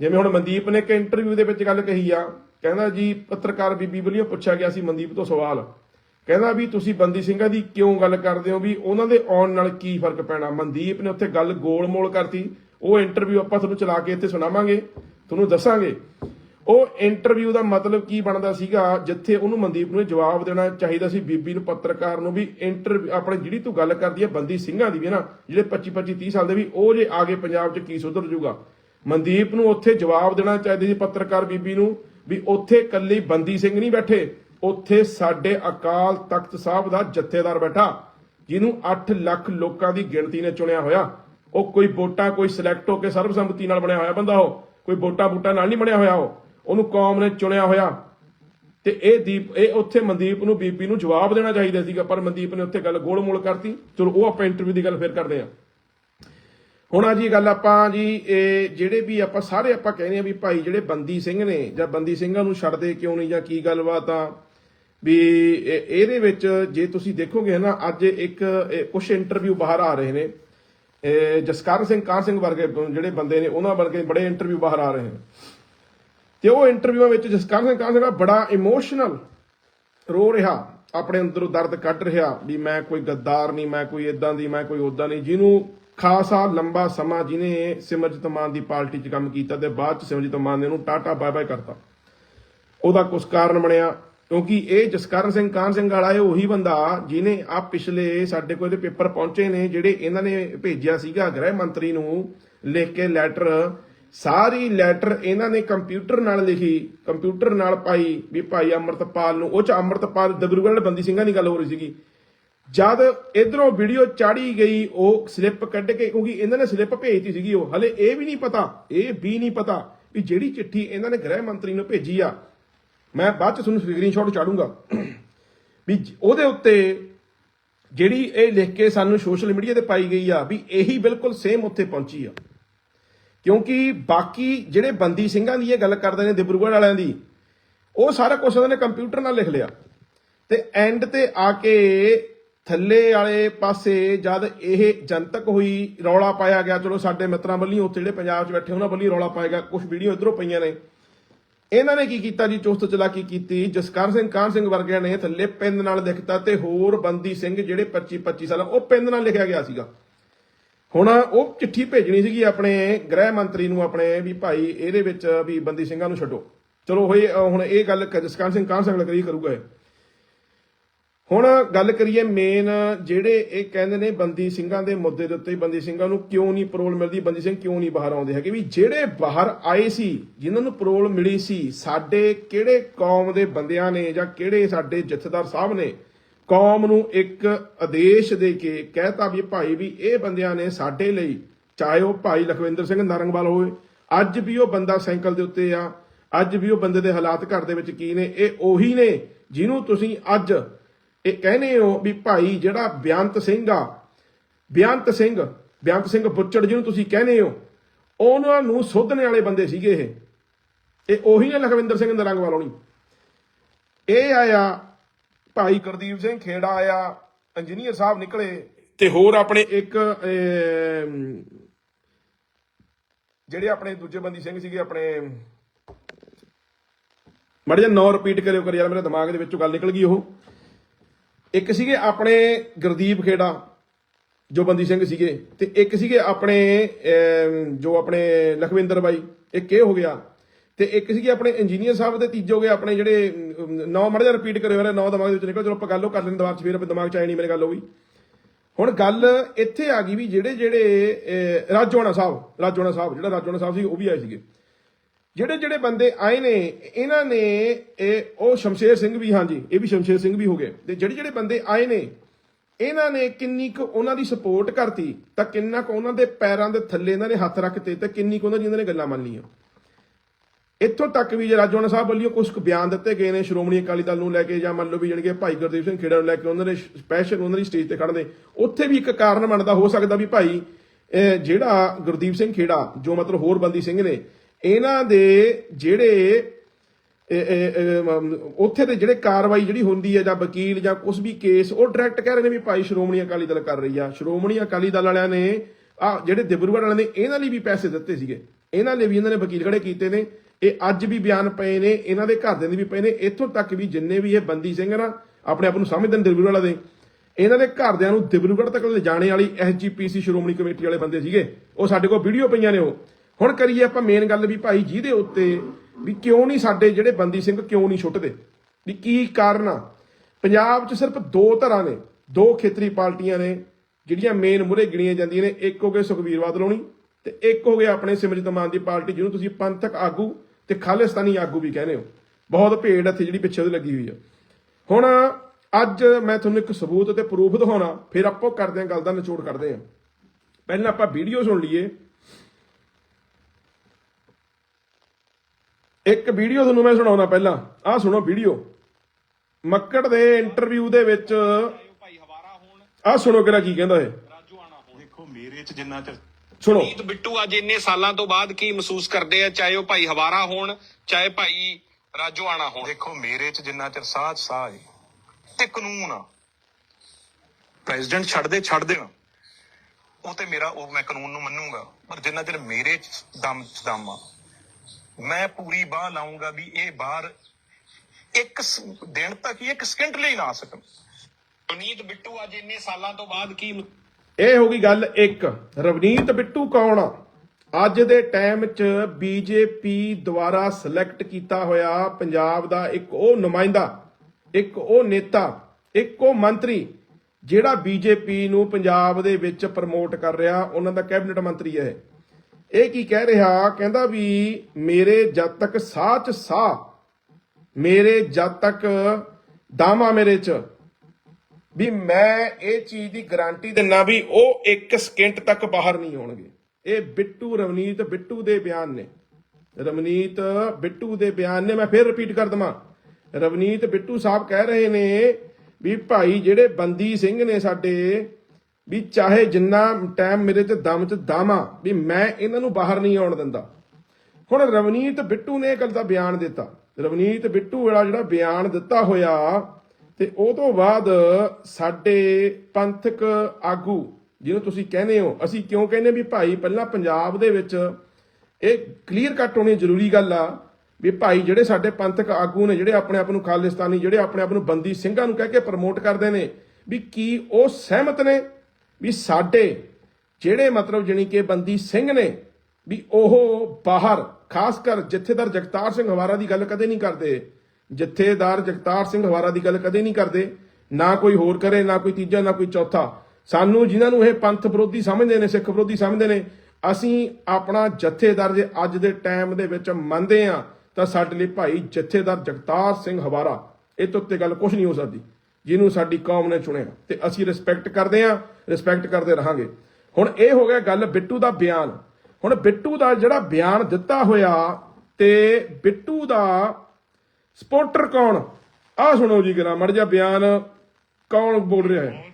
A: ਜਿਵੇਂ ਹੁਣ ਮਨਦੀਪ ਨੇ ਇੱਕ ਇੰਟਰਵਿਊ ਦੇ ਵਿੱਚ ਗੱਲ ਕਹੀ ਆ, ਕਹਿੰਦਾ ਜੀ ਪੱਤਰਕਾਰ ਬੀਬੀ ਵੱਲੋਂ ਪੁੱਛਿਆ ਗਿਆ ਸੀ ਮਨਦੀਪ ਤੋਂ ਸਵਾਲ, ਕਹਿੰਦਾ ਵੀ ਤੁਸੀਂ ਬੰਦੀ ਸਿੰਘਾਂ ਦੀ ਕਿਉਂ ਗੱਲ ਕਰਦੇ ਹੋ ਵੀ ਉਹਨਾਂ ਦੇ ਆਉਣ ਨਾਲ ਕੀ ਫ਼ਰਕ ਪੈਣਾ? ਮਨਦੀਪ ਨੇ ਉੱਥੇ ਗੱਲ ਗੋਲ-ਮੋਲ ਕਰਤੀ, ਉਹ ਇੰਟਰਵਿਊ ਆਪਾਂ ਤੁਹਾਨੂੰ ਚਲਾ ਕੇ ਇੱਥੇ ਸੁਣਾਵਾਂਗੇ, ਤੁਹਾਨੂੰ ਦੱਸਾਂਗੇ। ਉਹ ਇੰਟਰਵਿਊ ਦਾ ਮਤਲਬ ਕੀ ਬਣਦਾ ਸੀਗਾ? ਜਿੱਥੇ ਉਹਨੂੰ ਮਨਦੀਪ ਨੂੰ ਜਵਾਬ ਦੇਣਾ ਚਾਹੀਦਾ ਸੀ, ਬੀਬੀ ਨੂੰ, ਪੱਤਰਕਾਰ ਨੂੰ ਵੀ ਇੰਟਰਵਿਊ ਆਪਣੇ ਜਿਹੜੀ ਤੂੰ ਗੱਲ ਕਰਦੀ ਹੈ ਬੰਦੀ ਸਿੰਘਾਂ ਦੀ ਵੀ ਨਾ, ਜਿਹੜੇ 25 25 30 ਸਾਲ ਦੇ ਵੀ, ਉਹ ਜੇ ਆਗੇ ਪੰਜਾਬ 'ਚ ਕੀ ਸੁਧਰ ਜੂਗਾ ਮਨਦੀਪ ਨੂੰ ਉੱਥੇ ਜਵਾਬ ਦੇਣਾ ਚਾਹੀਦਾ ਸੀ ਪੱਤਰਕਾਰ ਬੀਬੀ ਨੂੰ ਵੀ ਉੱਥੇ ਕੱਲੀ ਬੰਦੀ ਸਿੰਘ ਨਹੀਂ ਬੈਠੇ। ਉੱਥੇ ਸਾਡੇ ਅਕਾਲ ਤਖਤ ਸਾਹਿਬ ਦਾ ਜਥੇਦਾਰ ਬੈਠਾ, ਜਿਹਨੂੰ 8 ਲੱਖ ਲੋਕਾਂ ਦੀ ਗਿਣਤੀ ਨੇ ਚੁਣਿਆ ਹੋਇਆ। ਉਹ ਕੋਈ ਵੋਟਾਂ, ਕੋਈ ਸਿਲੈਕਟ ਹੋ ਕੇ ਸਰਬਸੰਮਤੀ ਨਾਲ ਬਣਿਆ ਹੋਇਆ ਬੰਦਾ ਉਹ, ਕੋਈ ਵੋਟਾਂ ਬੂਟਾਂ ਨਾਲ ਨਹੀਂ ਬਣਿਆ ਹੋਇਆ ਉਹ। ਉਹਨੂੰ ਕੌਮ ਨੇ ਚੁਣਿਆ ਹੋਇਆ। ਤੇ ਇਹ ਦੀਪ, ਇਹ ਉੱਥੇ ਮਨਦੀਪ ਨੂੰ ਬੀਬੀ ਨੂੰ ਜਵਾਬ ਦੇਣਾ ਚਾਹੀਦਾ ਸੀਗਾ, ਪਰ ਮਨਦੀਪ ਨੇ ਉੱਥੇ ਗੱਲ ਗੋਲ-ਮੋਲ ਕਰਤੀ। ਚਲੋ, ਉਹ ਆਪਾਂ ਇੰਟਰਵਿਊ ਦੀ ਗੱਲ ਫੇਰ ਕਰਦੇ ਹਾਂ। ਹੁਣ ਆ ਜੀ ਗੱਲ ਆਪਾਂ ਜੀ, ਇਹ ਜਿਹੜੇ ਵੀ ਆਪਾਂ, ਸਾਰੇ ਆਪਾਂ ਕਹਿੰਦੇ ਆ ਵੀ ਭਾਈ ਜਿਹੜੇ ਬੰਦੀ ਸਿੰਘ ਨੇ, ਜਾਂ ਬੰਦੀ ਸਿੰਘਾਂ ਨੂੰ ਛੱਡਦੇ ਕਿਉਂ ਨਹੀਂ, ਜਾਂ ਕੀ ਗੱਲਬਾਤ ਆ, ਵੀ ਇਹਦੇ ਵਿੱਚ ਜੇ ਤੁਸੀਂ ਦੇਖੋਗੇ ਨਾ, ਅੱਜ ਇੱਕ ਕੁਝ ਇੰਟਰਵਿਊ ਬਾਹਰ ਆ ਰਹੇ ਨੇ। ਜਸਕਰ ਸਿੰਘ ਕਾਂ ਸਿੰਘ ਵਰਗੇ ਜਿਹੜੇ ਬੰਦੇ ਨੇ, ਉਹਨਾਂ ਵਰਗੇ ਬੜੇ ਇੰਟਰਵਿਊ ਬਾਹਰ ਆ ਰਹੇ ਨੇ। ਤੇ ਉਹ ਇੰਟਰਵਿਊਆਂ ਵਿੱਚ ਜਸਕਰਨ ਸਿੰਘ ਕਾਂ ਸਿੰਘ ਬੜਾ ਇਮੋਸ਼ਨਲ ਰੋ ਰਿਹਾ, ਆਪਣੇ ਅੰਦਰੋਂ ਦਰਦ ਕੱਢ ਰਿਹਾ ਵੀ ਮੈਂ ਕੋਈ ਗੱਦਾਰ ਨਹੀਂ, ਮੈਂ ਕੋਈ ਇਦਾਂ ਦੀ, ਮੈਂ ਕੋਈ ਉਦਾਂ ਨਹੀਂ ਜਿਹਨੂੰ ਖਾਸਾ ਲੰਬਾ ਸਮਾਂ ਜਿਹਨੇ ਸਿਮਰਜੀਤ ਮਾਨ ਦੀ ਪਾਰਟੀ 'ਚ ਕੰਮ ਕੀਤਾ ਤੇ ਬਾਅਦ 'ਚ ਸਿਮਰਜੀਤ ਮਾਨ ਨੇ ਉਹਨੂੰ ਟਾਟਾ ਬਾਏ ਬਾਏ ਕਰਤਾ। ਉਹਦਾ ਕੁਝ ਕਾਰਨ ਬਣਿਆ, ਕਿਉਂਕਿ ਇਹ ਜਸਕਰਨ ਸਿੰਘ ਕਾਨ ਸਿੰਘ ਵਾਲਾ ਇਹ ਉਹੀ ਬੰਦਾ ਜਿਹਨੇ ਆ ਪਿਛਲੇ ਸਾਡੇ ਕੋਲ ਇਹਦੇ ਪੇਪਰ ਪਹੁੰਚੇ ਨੇ, ਜਿਹੜੇ ਇਹਨਾਂ ਨੇ ਭੇਜਿਆ ਸੀਗਾ ਗ੍ਰਹਿ ਮੰਤਰੀ ਨੂੰ ਲਿਖ ਕੇ ਲੈਟਰ ਸਾਰੀ ਲੈਟਰ ਇਹਨਾਂ ਨੇ ਕੰਪਿਊਟਰ ਨਾਲ ਲਿਖੀ, ਕੰਪਿਊਟਰ ਨਾਲ ਪਾਈ ਵੀ ਭਾਈ ਅਮਰਤਪਾਲ ਨੂੰ, ਉਹ ਚ ਅਮਰਤਪਾਲ ਦਬਰੂਗੜ੍ਹ ਵਾਲੇ ਬੰਦੀ ਸਿੰਘਾਂ ਦੀ ਗੱਲ ਹੋ ਰਹੀ ਸੀਗੀ। ਜਦ ਇਧਰੋਂ ਵੀਡੀਓ ਚਾੜੀ ਗਈ, ਉਹ ਸਲਿੱਪ ਕੱਢ ਕੇ, ਕਿਉਂਕਿ ਇਹਨਾਂ ਨੇ ਸਲਿੱਪ ਭੇਜਤੀ ਸੀਗੀ ਉਹ, ਹਲੇ ਇਹ ਵੀ ਨਹੀਂ ਪਤਾ, ਇਹ ਵੀ ਨਹੀਂ ਪਤਾ ਵੀ ਜਿਹੜੀ ਚਿੱਠੀ ਇਹਨਾਂ ਨੇ ਗ੍ਰਹਿ ਮੰਤਰੀ ਨੂੰ ਭੇਜੀ ਆ। ਮੈਂ ਬਾਅਦ ਚ ਤੁਹਾਨੂੰ ਸਕਰੀਨਸ਼ਾਟ ਚਾੜੂੰਗਾ। ਵੀ ਉਹਦੇ ਉੱਤੇ ਜਿਹੜੀ ਇਹ ਲਿਖ ਕੇ ਸਾਨੂੰ ਸੋਸ਼ਲ ਮੀਡੀਆ ਤੇ ਪਾਈ ਗਈ ਆ, ਵੀ ਇਹੀ ਬਿਲਕੁਲ ਸੇਮ ਉੱਥੇ ਪਹੁੰਚੀ ਆ। ਕਿਉਂਕਿ ਬਾਕੀ ਜਿਹੜੇ ਬੰਦੀ ਸਿੰਘਾਂ ਦੀ ਇਹ ਗੱਲ ਕਰਦੇ ਨੇ ਦਿਬਰੂਗੜ੍ਹ ਵਾਲਿਆਂ ਦੀ, ਉਹ ਸਾਰਾ ਕੁਝ ਉਹਨਾਂ ਨੇ ਕੰਪਿਊਟਰ ਨਾਲ ਲਿਖ ਲਿਆ। ਤੇ ਐਂਡ ਤੇ ਆ ਕੇ ਥੱਲੇ ਵਾਲੇ ਪਾਸੇ ਜਦ ਇਹ ਜਨਤਕ ਹੋਈ, ਰੌਲਾ ਪਾਇਆ ਗਿਆ, ਚਲੋ ਸਾਡੇ ਮਿੱਤਰਾਂ ਵੱਲੋਂ ਉੱਥੇ ਜਿਹੜੇ ਪੰਜਾਬ 'ਚ ਬੈਠੇ ਉਹਨਾਂ ਵੱਲੋਂ ਰੌਲਾ ਪਾਇਆ ਗਿਆ ਕੁਝ ਵੀਡੀਓ ਇਧਰੋਂ ਪਈਆਂ ਨੇ। ਇਹਨਾਂ ਨੇ ਕੀ ਕੀਤਾ ਜੀ? ਚੁਸਤ ਚਲਾਕੀ ਕੀਤੀ। ਜਸਕਰ ਸਿੰਘ ਕਾਨ ਸਿੰਘ ਵਰਗਿਆਂ ਨੇ ਥੱਲੇ ਪਿੰਨ ਨਾਲ ਲਿਖਤਾ ਤੇ ਹੋਰ ਬੰਦੀ ਸਿੰਘ ਜਿਹੜੇ 25 25 ਸਾਲ, ਉਹ ਪਿੰਨ ਨਾਲ ਲਿਖਿਆ ਗਿਆ ਸੀਗਾ। ਹੁਣ ਉਹ ਚਿੱਠੀ ਭੇਜਣੀ ਸੀਗੀ ਆਪਣੇ ਗ੍ਰਹਿ ਮੰਤਰੀ ਨੂੰ, ਆਪਣੇ ਵੀ ਭਾਈ, ਇਹਦੇ ਵਿੱਚ ਵੀ ਬੰਦੀ ਸਿੰਘਾਂ ਨੂੰ ਛੱਡੋ। ਚਲੋ ਹੋਏ ਹੁਣ ਇਹ ਗੱਲ ਜਸਕਰਨ ਸਿੰਘ ਕਾਨ ਸਿੰਘ ਕਰੀ ਕਰੂਗਾ ਇਹ? ਹੁਣ ਗੱਲ ਕਰੀਏ ਮੇਨ ਜਿਹੜੇ ਇਹ ਕਹਿੰਦੇ ਨੇ ਬੰਦੀ ਸਿੰਘਾਂ ਦੇ ਮੁੱਦੇ ਦੇ ਉੱਤੇ, ਬੰਦੀ ਸਿੰਘਾਂ ਨੂੰ ਕਿਉਂ ਨਹੀਂ ਪਰੋਲ ਮਿਲਦੀ, ਬੰਦੀ ਸਿੰਘ ਕਿਉਂ ਨਹੀਂ ਬਾਹਰ ਆਉਂਦੇ ਹੈਗੇ? ਵੀ ਜਿਹੜੇ ਬਾਹਰ ਆਏ ਸੀ, ਜਿਨ੍ਹਾਂ ਨੂੰ ਪਰੋਲ ਮਿਲੀ ਸੀ, ਸਾਡੇ ਕਿਹੜੇ ਕੌਮ ਦੇ ਬੰਦਿਆਂ ਨੇ ਜਾਂ ਕਿਹੜੇ ਸਾਡੇ ਜਥੇਦਾਰ ਸਾਹਿਬ ਨੇ ਕੌਮ ਨੂੰ ਇੱਕ ਆਦੇਸ਼ ਦੇ ਕੇ ਕਹਿਤਾ ਵੀ ਭਾਈ ਵੀ ਇਹ ਬੰਦਿਆਂ ਨੇ ਸਾਡੇ ਲਈ, ਚਾਹੇ ਉਹ ਭਾਈ ਲਖਵਿੰਦਰ ਸਿੰਘ ਨਾਰੰਗਵਾਲ ਹੋਵੇ, ਅੱਜ ਵੀ ਉਹ ਬੰਦਾ ਸਾਈਕਲ ਦੇ ਉੱਤੇ ਆ, ਅੱਜ ਵੀ ਉਹ ਬੰਦੇ ਦੇ ਹਾਲਾਤ ਘਰ ਦੇ ਵਿੱਚ ਕੀ ਨੇ, ਇਹ ਉਹੀ ਨੇ ਜਿਹਨੂੰ ਤੁਸੀਂ ਅੱਜ ਇਹ ਕਹਿੰਦੇ ਹੋ ਵੀ ਭਾਈ ਜਿਹੜਾ ਬਿਆੰਤ ਸਿੰਘ ਆ, ਬਿਆੰਤ ਸਿੰਘ ਬਿਆੰਤ ਸਿੰਘ ਬੁੱਚੜ ਜਿਹਨੂੰ ਤੁਸੀਂ ਕਹਿੰਦੇ ਹੋ, ਉਹਨਾਂ ਨੂੰ ਸੋਧਣੇ ਵਾਲੇ ਬੰਦੇ ਸੀਗੇ ਇਹ। ਇਹ ਉਹੀ ਨੇ ਲਖਵਿੰਦਰ ਸਿੰਘ ਨਰੰਗਵਾਲ ਹੋਣੀ। ਇਹ ਆਇਆ ਭਾਈ ਗੁਰਦੀਪ ਸਿੰਘ ਖੇੜਾ ਆਇਆ ਇੰਜੀਨੀਅਰ ਸਾਹਿਬ ਨਿਕਲੇ। ਤੇ ਹੋਰ ਆਪਣੇ ਇੱਕ ਜਿਹੜੇ ਆਪਣੇ ਦੂਜੇ ਬੰਦੀ ਸਿੰਘ ਸੀਗੇ ਆਪਣੇ ਮੜ ਜਾ ਨਾਂ ਰਿਪੀਟ ਕਰਿਓ ਕਰ ਯਾਰ ਮੇਰੇ ਦਿਮਾਗ ਦੇ ਵਿੱਚੋਂ ਗੱਲ ਨਿਕਲ ਗਈ ਉਹ। ਇੱਕ ਸੀਗੇ ਆਪਣੇ ਗੁਰਦੀਪ ਖੇੜਾ ਜੋ ਬੰਦੀ ਸਿੰਘ ਸੀਗੇ ਤੇ ਇੱਕ ਸੀਗੇ ਆਪਣੇ ਜੋ ਆਪਣੇ ਲਖਵਿੰਦਰ ਬਾਈ ਇਹ ਹੋ ਗਿਆ। ਤੇ ਇੱਕ ਸੀਗੀ ਆਪਣੇ ਇੰਜੀਨੀਅਰ ਸਾਹਿਬ ਦੇ ਤੀਜੇ ਹੋ ਗਏ ਆਪਣੇ ਜਿਹੜੇ ਨੌ ਮੜ ਜਾ ਰਿਪੀਟ ਕਰਿਓ ਯਾਰ ਨੌ ਦਿਮਾਗ ਦੇ ਵਿੱਚ ਨਿਕਲ ਚਲੋ ਆਪਾਂ ਗੱਲ ਕਰ ਲੈਂਦੇ ਦੁਬਾਰਾ ਸਵੇਰ ਆਪਣੇ ਦਿਮਾਗ ਚ ਆਈ ਨਹੀਂ ਮੇਰੇ ਗੱਲ ਉਹ ਵੀ ਹੁਣ ਗੱਲ ਇੱਥੇ ਆ ਗਈ ਵੀ ਜਿਹੜੇ ਜਿਹੜੇ ਅਹ, ਸਾਹਿਬ ਰਾਜੋਆਣਾ ਸਾਹਿਬ ਜਿਹੜਾ ਰਾਜੋਣਾ ਸਾਹਿਬ ਸੀ ਉਹ ਵੀ ਆਏ ਸੀਗੇ। ਜਿਹੜੇ ਜਿਹੜੇ ਬੰਦੇ ਆਏ ਨੇ ਇਹਨਾਂ ਨੇ ਇਹ ਉਹ ਸ਼ਮਸ਼ੇਰ ਸਿੰਘ ਵੀ ਹਾਂਜੀ ਇਹ ਵੀ ਸ਼ਮਸ਼ੇਰ ਸਿੰਘ ਵੀ ਹੋ ਗਏ। ਤੇ ਜਿਹੜੇ ਜਿਹੜੇ ਬੰਦੇ ਆਏ ਨੇ ਇਹਨਾਂ ਨੇ ਕਿੰਨੀ ਕੁ ਉਹਨਾਂ ਦੀ ਸਪੋਰਟ ਕਰਤੀ ਤਾਂ ਕਿੰਨਾ ਕੁ ਉਹਨਾਂ ਦੇ ਪੈਰਾਂ ਦੇ ਥੱਲੇ ਇਹਨਾਂ ਨੇ ਹੱਥ ਰੱਖਤੇ ਤੇ ਕਿੰਨੀ ਕੁ ਉਹਨਾਂ ਦੀ ਇਹਨਾਂ ਨੇ ਗੱਲਾਂ ਮੰਨ ਲਈਆਂ। ਇੱਥੋਂ ਤੱਕ ਵੀ ਜੇ ਰਾਜੋਣਾ ਸਾਹਿਬ ਵੱਲੋਂ ਕੁਝ ਕੁ ਬਿਆਨ ਦਿੱਤੇ ਗਏ ਨੇ, ਸ਼੍ਰੋਮਣੀ ਅਕਾਲੀ ਦਲ ਨੂੰ ਲੈ ਕੇ ਜਾਂ ਮੰਨ ਲਓ ਵੀ ਜਾਣਗੇ ਭਾਈ ਗੁਰਦੀਪ ਸਿੰਘ ਖੇੜਾ ਨੂੰ ਲੈ ਕੇ ਉਹਨਾਂ ਨੇ ਸਪੈਸ਼ਲ ਉਹਨਾਂ ਦੀ ਸਟੇਜ ਤੇ ਖੜਦੇ ਉੱਥੇ ਵੀ ਇੱਕ ਕਾਰਨ ਬਣਦਾ ਹੋ ਸਕਦਾ ਵੀ ਭਾਈ ਇਹ ਜਿਹੜਾ ਗੁਰਦੀਪ ਸਿੰਘ ਖੇੜਾ, ਜੋ ਮਤਲਬ ਹੋਰ ਬੰਦੀ ਸਿੰਘ ਨੇ, ਇਹਨਾਂ ਦੇ ਜਿਹੜੇ ਉੱਥੇ ਦੇ ਜਿਹੜੇ ਕਾਰਵਾਈ ਜਿਹੜੀ ਹੁੰਦੀ ਹੈ ਜਾਂ ਵਕੀਲ ਜਾਂ ਕੁਝ ਵੀ ਕੇਸ ਉਹ ਡਾਇਰੈਕਟ ਕਹਿ ਰਹੇ ਨੇ ਵੀ ਭਾਈ ਸ਼੍ਰੋਮਣੀ ਅਕਾਲੀ ਦਲ ਕਰ ਰਹੀ ਆ। ਸ਼੍ਰੋਮਣੀ ਅਕਾਲੀ ਦਲ ਵਾਲਿਆਂ ਨੇ, ਆ, ਜਿਹੜੇ ਦਿਬਰੂਗੜ੍ਹ ਵਾਲਿਆਂ ਨੇ, ਇਹਨਾਂ ਲਈ ਵੀ ਪੈਸੇ ਦਿੱਤੇ ਸੀਗੇ। ਇਹਨਾਂ ਲਈ ਵੀ ਇਹਨਾਂ ਨੇ ਵਕੀਲ ਖੜੇ ਕੀਤੇ ਨੇ। ਇਹ ਅੱਜ ਵੀ ਬਿਆਨ ਪਏ ਨੇ, ਇਹਨਾਂ ਦੇ ਘਰਦਿਆਂ ਦੇ ਵੀ ਪਏ ਨੇ, ਇੱਥੋਂ ਤੱਕ ਵੀ ਜਿੰਨੇ ਵੀ ਇਹ ਬੰਦੀ ਸਿੰਘ ਨਾ, ਆਪਣੇ ਆਪ ਨੂੰ ਸਮਝਦੇ ਨੇ ਦਿਬਰੂਗੜ੍ਹ ਵਾਲੇ ਦੇ, ਇਹਨਾਂ ਦੇ ਘਰਦਿਆਂ ਨੂੰ ਦਿਬਰੂਗੜ੍ਹ ਤੱਕ ਲਿਜਾਣੇ ਵਾਲੀ ਐਸਜੀਪੀਸੀ ਸ਼੍ਰੋਮਣੀ ਕਮੇਟੀ ਵਾਲੇ ਬੰਦੇ ਸੀਗੇ। ਉਹ ਸਾਡੇ ਕੋਲ ਵੀਡੀਓ ਪਈਆਂ ਨੇ ਉਹ। ਹੁਣ ਕਰੀਏ ਆਪਾਂ ਮੇਨ ਗੱਲ ਵੀ ਭਾਈ ਜਿਹਦੇ ਉੱਤੇ, ਵੀ ਕਿਉਂ ਨਹੀਂ ਸਾਡੇ ਜਿਹੜੇ ਬੰਦੀ ਸਿੰਘ ਕਿਉਂ ਨਹੀਂ ਛੁੱਟਦੇ? ਵੀ ਕੀ ਕਾਰਨ ਆ? ਪੰਜਾਬ 'ਚ ਸਿਰਫ ਦੋ ਧਰਾਂ ਨੇ, ਦੋ ਖੇਤਰੀ ਪਾਰਟੀਆਂ ਨੇ, ਜਿਹੜੀਆਂ ਮੇਨ ਮੁਰੇ ਗਿਣੀਆਂ ਜਾਂਦੀਆਂ ਨੇ, ਇੱਕ ਹੋ ਗਏ ਸੁਖਬੀਰ ਬਾਦਲ ਹੋਣੀ ਤੇ ਇੱਕ ਹੋ ਗਏ ਆਪਣੇ ਸਿਮਰਜੀਤ ਮਾਨ ਦੀ ਪਾਰਟੀ, ਜਿਹਨੂੰ ਤੁਸੀਂ ਪੰਥਕ ਆਗੂ ਤੇ ਖਾਲਿਸਤਾਨੀ ਆਗੂ ਵੀ ਕਹਿੰਦੇ ਹੋ। ਬਹੁਤ ਭੇਡ ਇੱਥੇ ਜਿਹੜੀ ਪਿੱਛੇ ਉਹਦੇ ਲੱਗੀ ਹੋਈ ਆ। ਹੁਣ ਅੱਜ ਮੈਂ ਤੁਹਾਨੂੰ ਇੱਕ ਸਬੂਤ ਤੇ ਪ੍ਰੂਫ ਦਿਖਾਉਣਾ, ਫਿਰ ਆਪੋ ਕਰਦੇ ਹਾਂ, ਗੱਲ ਦਾ ਨਿਚੋੜ ਕਰਦੇ ਹਾਂ। ਪਹਿਲਾਂ ਆਪਾਂ ਵੀਡੀਓ ਸੁਣ ਲਈਏ। ਇੱਕ ਵੀਡੀਓ ਤੁਹਾਨੂੰ ਮੈਂ ਸੁਣਾਉਣਾ ਪਹਿਲਾਂ। ਆਹ ਸੁਣੋ ਵੀਡੀਓ। ਮੱਕੜ ਦੇ ਇੰਟਰਵਿਊ ਦੇ ਵਿੱਚ ਆਹ ਸੁਣੋ ਕਿਹੜਾ ਕੀ ਕਹਿੰਦਾ ਇਹ।
B: ਰਾਜੂ ਆਣਾ
C: ਦੇਖੋ, ਮੇਰੇ ਚ ਜਿੰਨਾ ਚਿਰ
A: ਸੁਣੋ।
B: ਨੀਤ ਬਿੱਟੂ ਅੱਜ ਇੰਨੇ ਸਾਲਾਂ ਤੋਂ ਬਾਅਦ ਕੀ ਮਹਿਸੂਸ ਕਰਦੇ ਆ? ਚਾਹੇ ਉਹ ਭਾਈ ਹਵਾਰਾ ਹੋਣ ਚਾਹੇ ਭਾਈ ਰਾਜੂ ਆਣਾ ਹੋਣ।
C: ਦੇਖੋ ਮੇਰੇ ਚ ਜਿੰਨਾ ਚਿਰ ਸਾਹ 'ਚ ਸਾਹ ਹੈ ਤੇ ਕਾਨੂੰਨ ਆ। ਪ੍ਰੈਜ਼ੀਡੈਂਟ ਛੱਡ ਦੇ ਛੱਡ ਦੇਣ ਉਹ ਤੇ ਮੇਰਾ ਉਹ ਮੈਂ ਕਾਨੂੰਨ ਨੂੰ ਮੰਨੂਗਾ ਪਰ ਜਿੰਨਾ ਚਿਰ ਮੇਰੇ ਚ ਦਮ ਚ ਦਮ ਆ ਮੈਂ ਪੂਰੀ ਬਾਹ ਲਾਉਂਗਾ ਵੀ ਇਹ ਬਾਹਰ ਇੱਕ ਦਿਨ ਤੱਕ ਇੱਕ ਸਕਿੰਟ ਲਈ ਨਾ ਸਕਣ।
B: ਨੀਤ ਬਿੱਟੂ ਅੱਜ ਇੰਨੇ ਸਾਲਾਂ ਤੋਂ ਬਾਅਦ ਕੀ
A: ਇਹ ਹੋ ਗਈ ਗੱਲ ਇੱਕ। ਰਵਨੀਤ ਬਿੱਟੂ ਕੌਣ ਆ? ਅੱਜ ਦੇ ਟਾਈਮ 'ਚ ਬੀਜੇਪੀ ਦੁਆਰਾ ਸਿਲੈਕਟ ਕੀਤਾ ਹੋਇਆ ਪੰਜਾਬ ਦਾ ਇੱਕ ਉਹ ਨੁਮਾਇੰਦਾ, ਇੱਕ ਉਹ ਨੇਤਾ, ਇੱਕ ਉਹ ਮੰਤਰੀ, ਜਿਹੜਾ ਬੀਜੇਪੀ ਨੂੰ ਪੰਜਾਬ ਦੇ ਵਿੱਚ ਪ੍ਰਮੋਟ ਕਰ ਰਿਹਾ, ਉਹਨਾਂ ਦਾ ਕੈਬਨਿਟ ਮੰਤਰੀ ਹੈ ਇਹ। ਕੀ ਕਹਿ ਰਿਹਾ? ਕਹਿੰਦਾ ਵੀ ਮੇਰੇ ਜਦ ਤੱਕ ਸਾਹ 'ਚ ਸਾਹ, ਮੇਰੇ ਜਦ ਤੱਕ ਦਾਮਾ ਮੇਰੇ 'ਚ ਵੀ ਮੈਂ ਇਹ ਚੀਜ਼ ਦੀ ਗਾਰੰਟੀ ਦਿੰਨਾ ਵੀ ਉਹ 1 ਸਕਿੰਟ ਤੱਕ ਬਾਹਰ ਨਹੀਂ ਆਉਣਗੇ। ਇਹ ਬਿੱਟੂ, ਰਵਨੀਤ ਬਿੱਟੂ ਦੇ ਬਿਆਨ ਨੇ। ਰਵਨੀਤ ਬਿੱਟੂ ਦੇ ਬਿਆਨ ਨੇ। ਮੈਂ ਫਿਰ ਰਿਪੀਟ ਕਰ ਦਵਾਂ। ਰਵਨੀਤ ਬਿੱਟੂ ਸਾਹਿਬ ਕਹਿ ਰਹੇ ਨੇ ਵੀ ਭਾਈ ਜਿਹੜੇ ਬੰਦੀ ਸਿੰਘ ਨੇ ਸਾਡੇ, ਵੀ ਚਾਹੇ ਜਿੰਨਾ ਟਾਈਮ ਮੇਰੇ ਤੇ ਦਮ ਚ ਦਾਮਾ ਵੀ ਮੈਂ ਇਹਨਾਂ ਨੂੰ ਬਾਹਰ ਨਹੀਂ ਆਉਣ ਦਿੰਦਾ। ਹੁਣ ਰਵਨੀਤ ਬਿੱਟੂ ਨੇ ਇਹ ਗੱਲ ਦਾ ਬਿਆਨ ਦਿੱਤਾ। ਰਵਨੀਤ ਬਿੱਟੂ ਵਾਲਾ ਜਿਹੜਾ ਬਿਆਨ ਦਿੱਤਾ ਹੋਇਆ ਤੇ ਉਹ ਤੋਂ ਬਾਅਦ ਸਾਡੇ ਪੰਥਕ ਆਗੂ, ਜਿਹਨੂੰ ਤੁਸੀਂ ਕਹਿੰਦੇ ਹੋ, ਅਸੀਂ ਕਿਉਂ ਕਹਿੰਦੇ ਵੀ ਭਾਈ ਪਹਿਲਾਂ ਪੰਜਾਬ ਦੇ ਵਿੱਚ ਇਹ ਕਲੀਅਰ ਕੱਟ ਹੋਣੀ ਜ਼ਰੂਰੀ ਗੱਲ ਆ ਵੀ ਭਾਈ ਜਿਹੜੇ ਸਾਡੇ ਪੰਥਕ ਆਗੂ ਨੇ, ਜਿਹੜੇ ਆਪਣੇ ਆਪ ਨੂੰ ਖਾਲਿਸਤਾਨੀ, ਜਿਹੜੇ ਆਪਣੇ ਆਪ ਨੂੰ ਬੰਦੀ ਸਿੰਘਾਂ ਨੂੰ ਕਹਿ ਕੇ ਪ੍ਰਮੋਟ ਕਰਦੇ ਨੇ, ਵੀ ਕੀ ਉਹ ਸਹਿਮਤ ਨੇ ਵੀ ਸਾਡੇ ਜਿਹੜੇ ਮਤਲਬ ਜਣੀ ਕਿ ਬੰਦੀ ਸਿੰਘ ਨੇ, ਵੀ ਉਹ ਬਾਹਰ, ਖਾਸ ਕਰ ਜਥੇਦਾਰ ਜਗਤਾਰ ਸਿੰਘ ਹਵਾਰਾ ਦੀ ਗੱਲ ਕਦੇ ਨਹੀਂ ਕਰਦੇ ਜਥੇਦਾਰ ਜਗਤਾਰ ਸਿੰਘ ਹਵਾਰਾ ਦੀ ਗੱਲ ਕਦੇ ਨਹੀਂ ਕਰਦੇ। ਨਾ ਕੋਈ ਹੋਰ ਕਰੇ, ਨਾ ਕੋਈ ਤੀਜਾ, ਨਾ ਕੋਈ ਚੌਥਾ। ਸਾਨੂੰ ਜਿਨ੍ਹਾਂ ਨੂੰ ਇਹ ਪੰਥ ਵਿਰੋਧੀ ਸਮਝਦੇ ਨੇ, ਸਿੱਖ ਵਿਰੋਧੀ ਸਮਝਦੇ ਨੇ, ਅਸੀਂ ਆਪਣਾ ਜਥੇਦਾਰ ਜੇ ਅੱਜ ਦੇ ਟਾਈਮ ਦੇ ਵਿੱਚ ਮੰਨਦੇ ਆ ਤਾਂ ਸਾਡੇ ਲਈ ਭਾਈ ਜਥੇਦਾਰ ਜਗਤਾਰ ਸਿੰਘ ਹਵਾਰਾ, ਇਹ ਤੋਂ ਉੱਤੇ ਗੱਲ ਕੁਝ ਨਹੀਂ ਹੋ ਸਕਦੀ। ਜਿਹਨੂੰ ਸਾਡੀ ਕੌਮ ਨੇ ਚੁਣਿਆ। ਤੇ ਅਸੀਂ ਰਿਸਪੈਕਟ ਕਰਦੇ ਆ ਰਿਸਪੈਕਟ ਕਰਦੇ ਰਹਾਂਗੇ। ਹੁਣ ਇਹ ਹੋ ਗਿਆ ਗੱਲ ਬਿੱਟੂ ਦਾ ਬਿਆਨ। ਹੁਣ ਬਿੱਟੂ ਦਾ ਜਿਹੜਾ ਬਿਆਨ ਦਿੱਤਾ ਹੋਇਆ ਤੇ ਬਿੱਟੂ ਦਾ ਸਪੋਰਟਰ ਕੌਣ? ਆਹ ਸੁਣੋ ਜੀ ਗਰਾ ਮੜ ਜਾ ਬਿਆਨ। ਕੌਣ ਬੋਲ ਰਿਹਾ ਹੈ?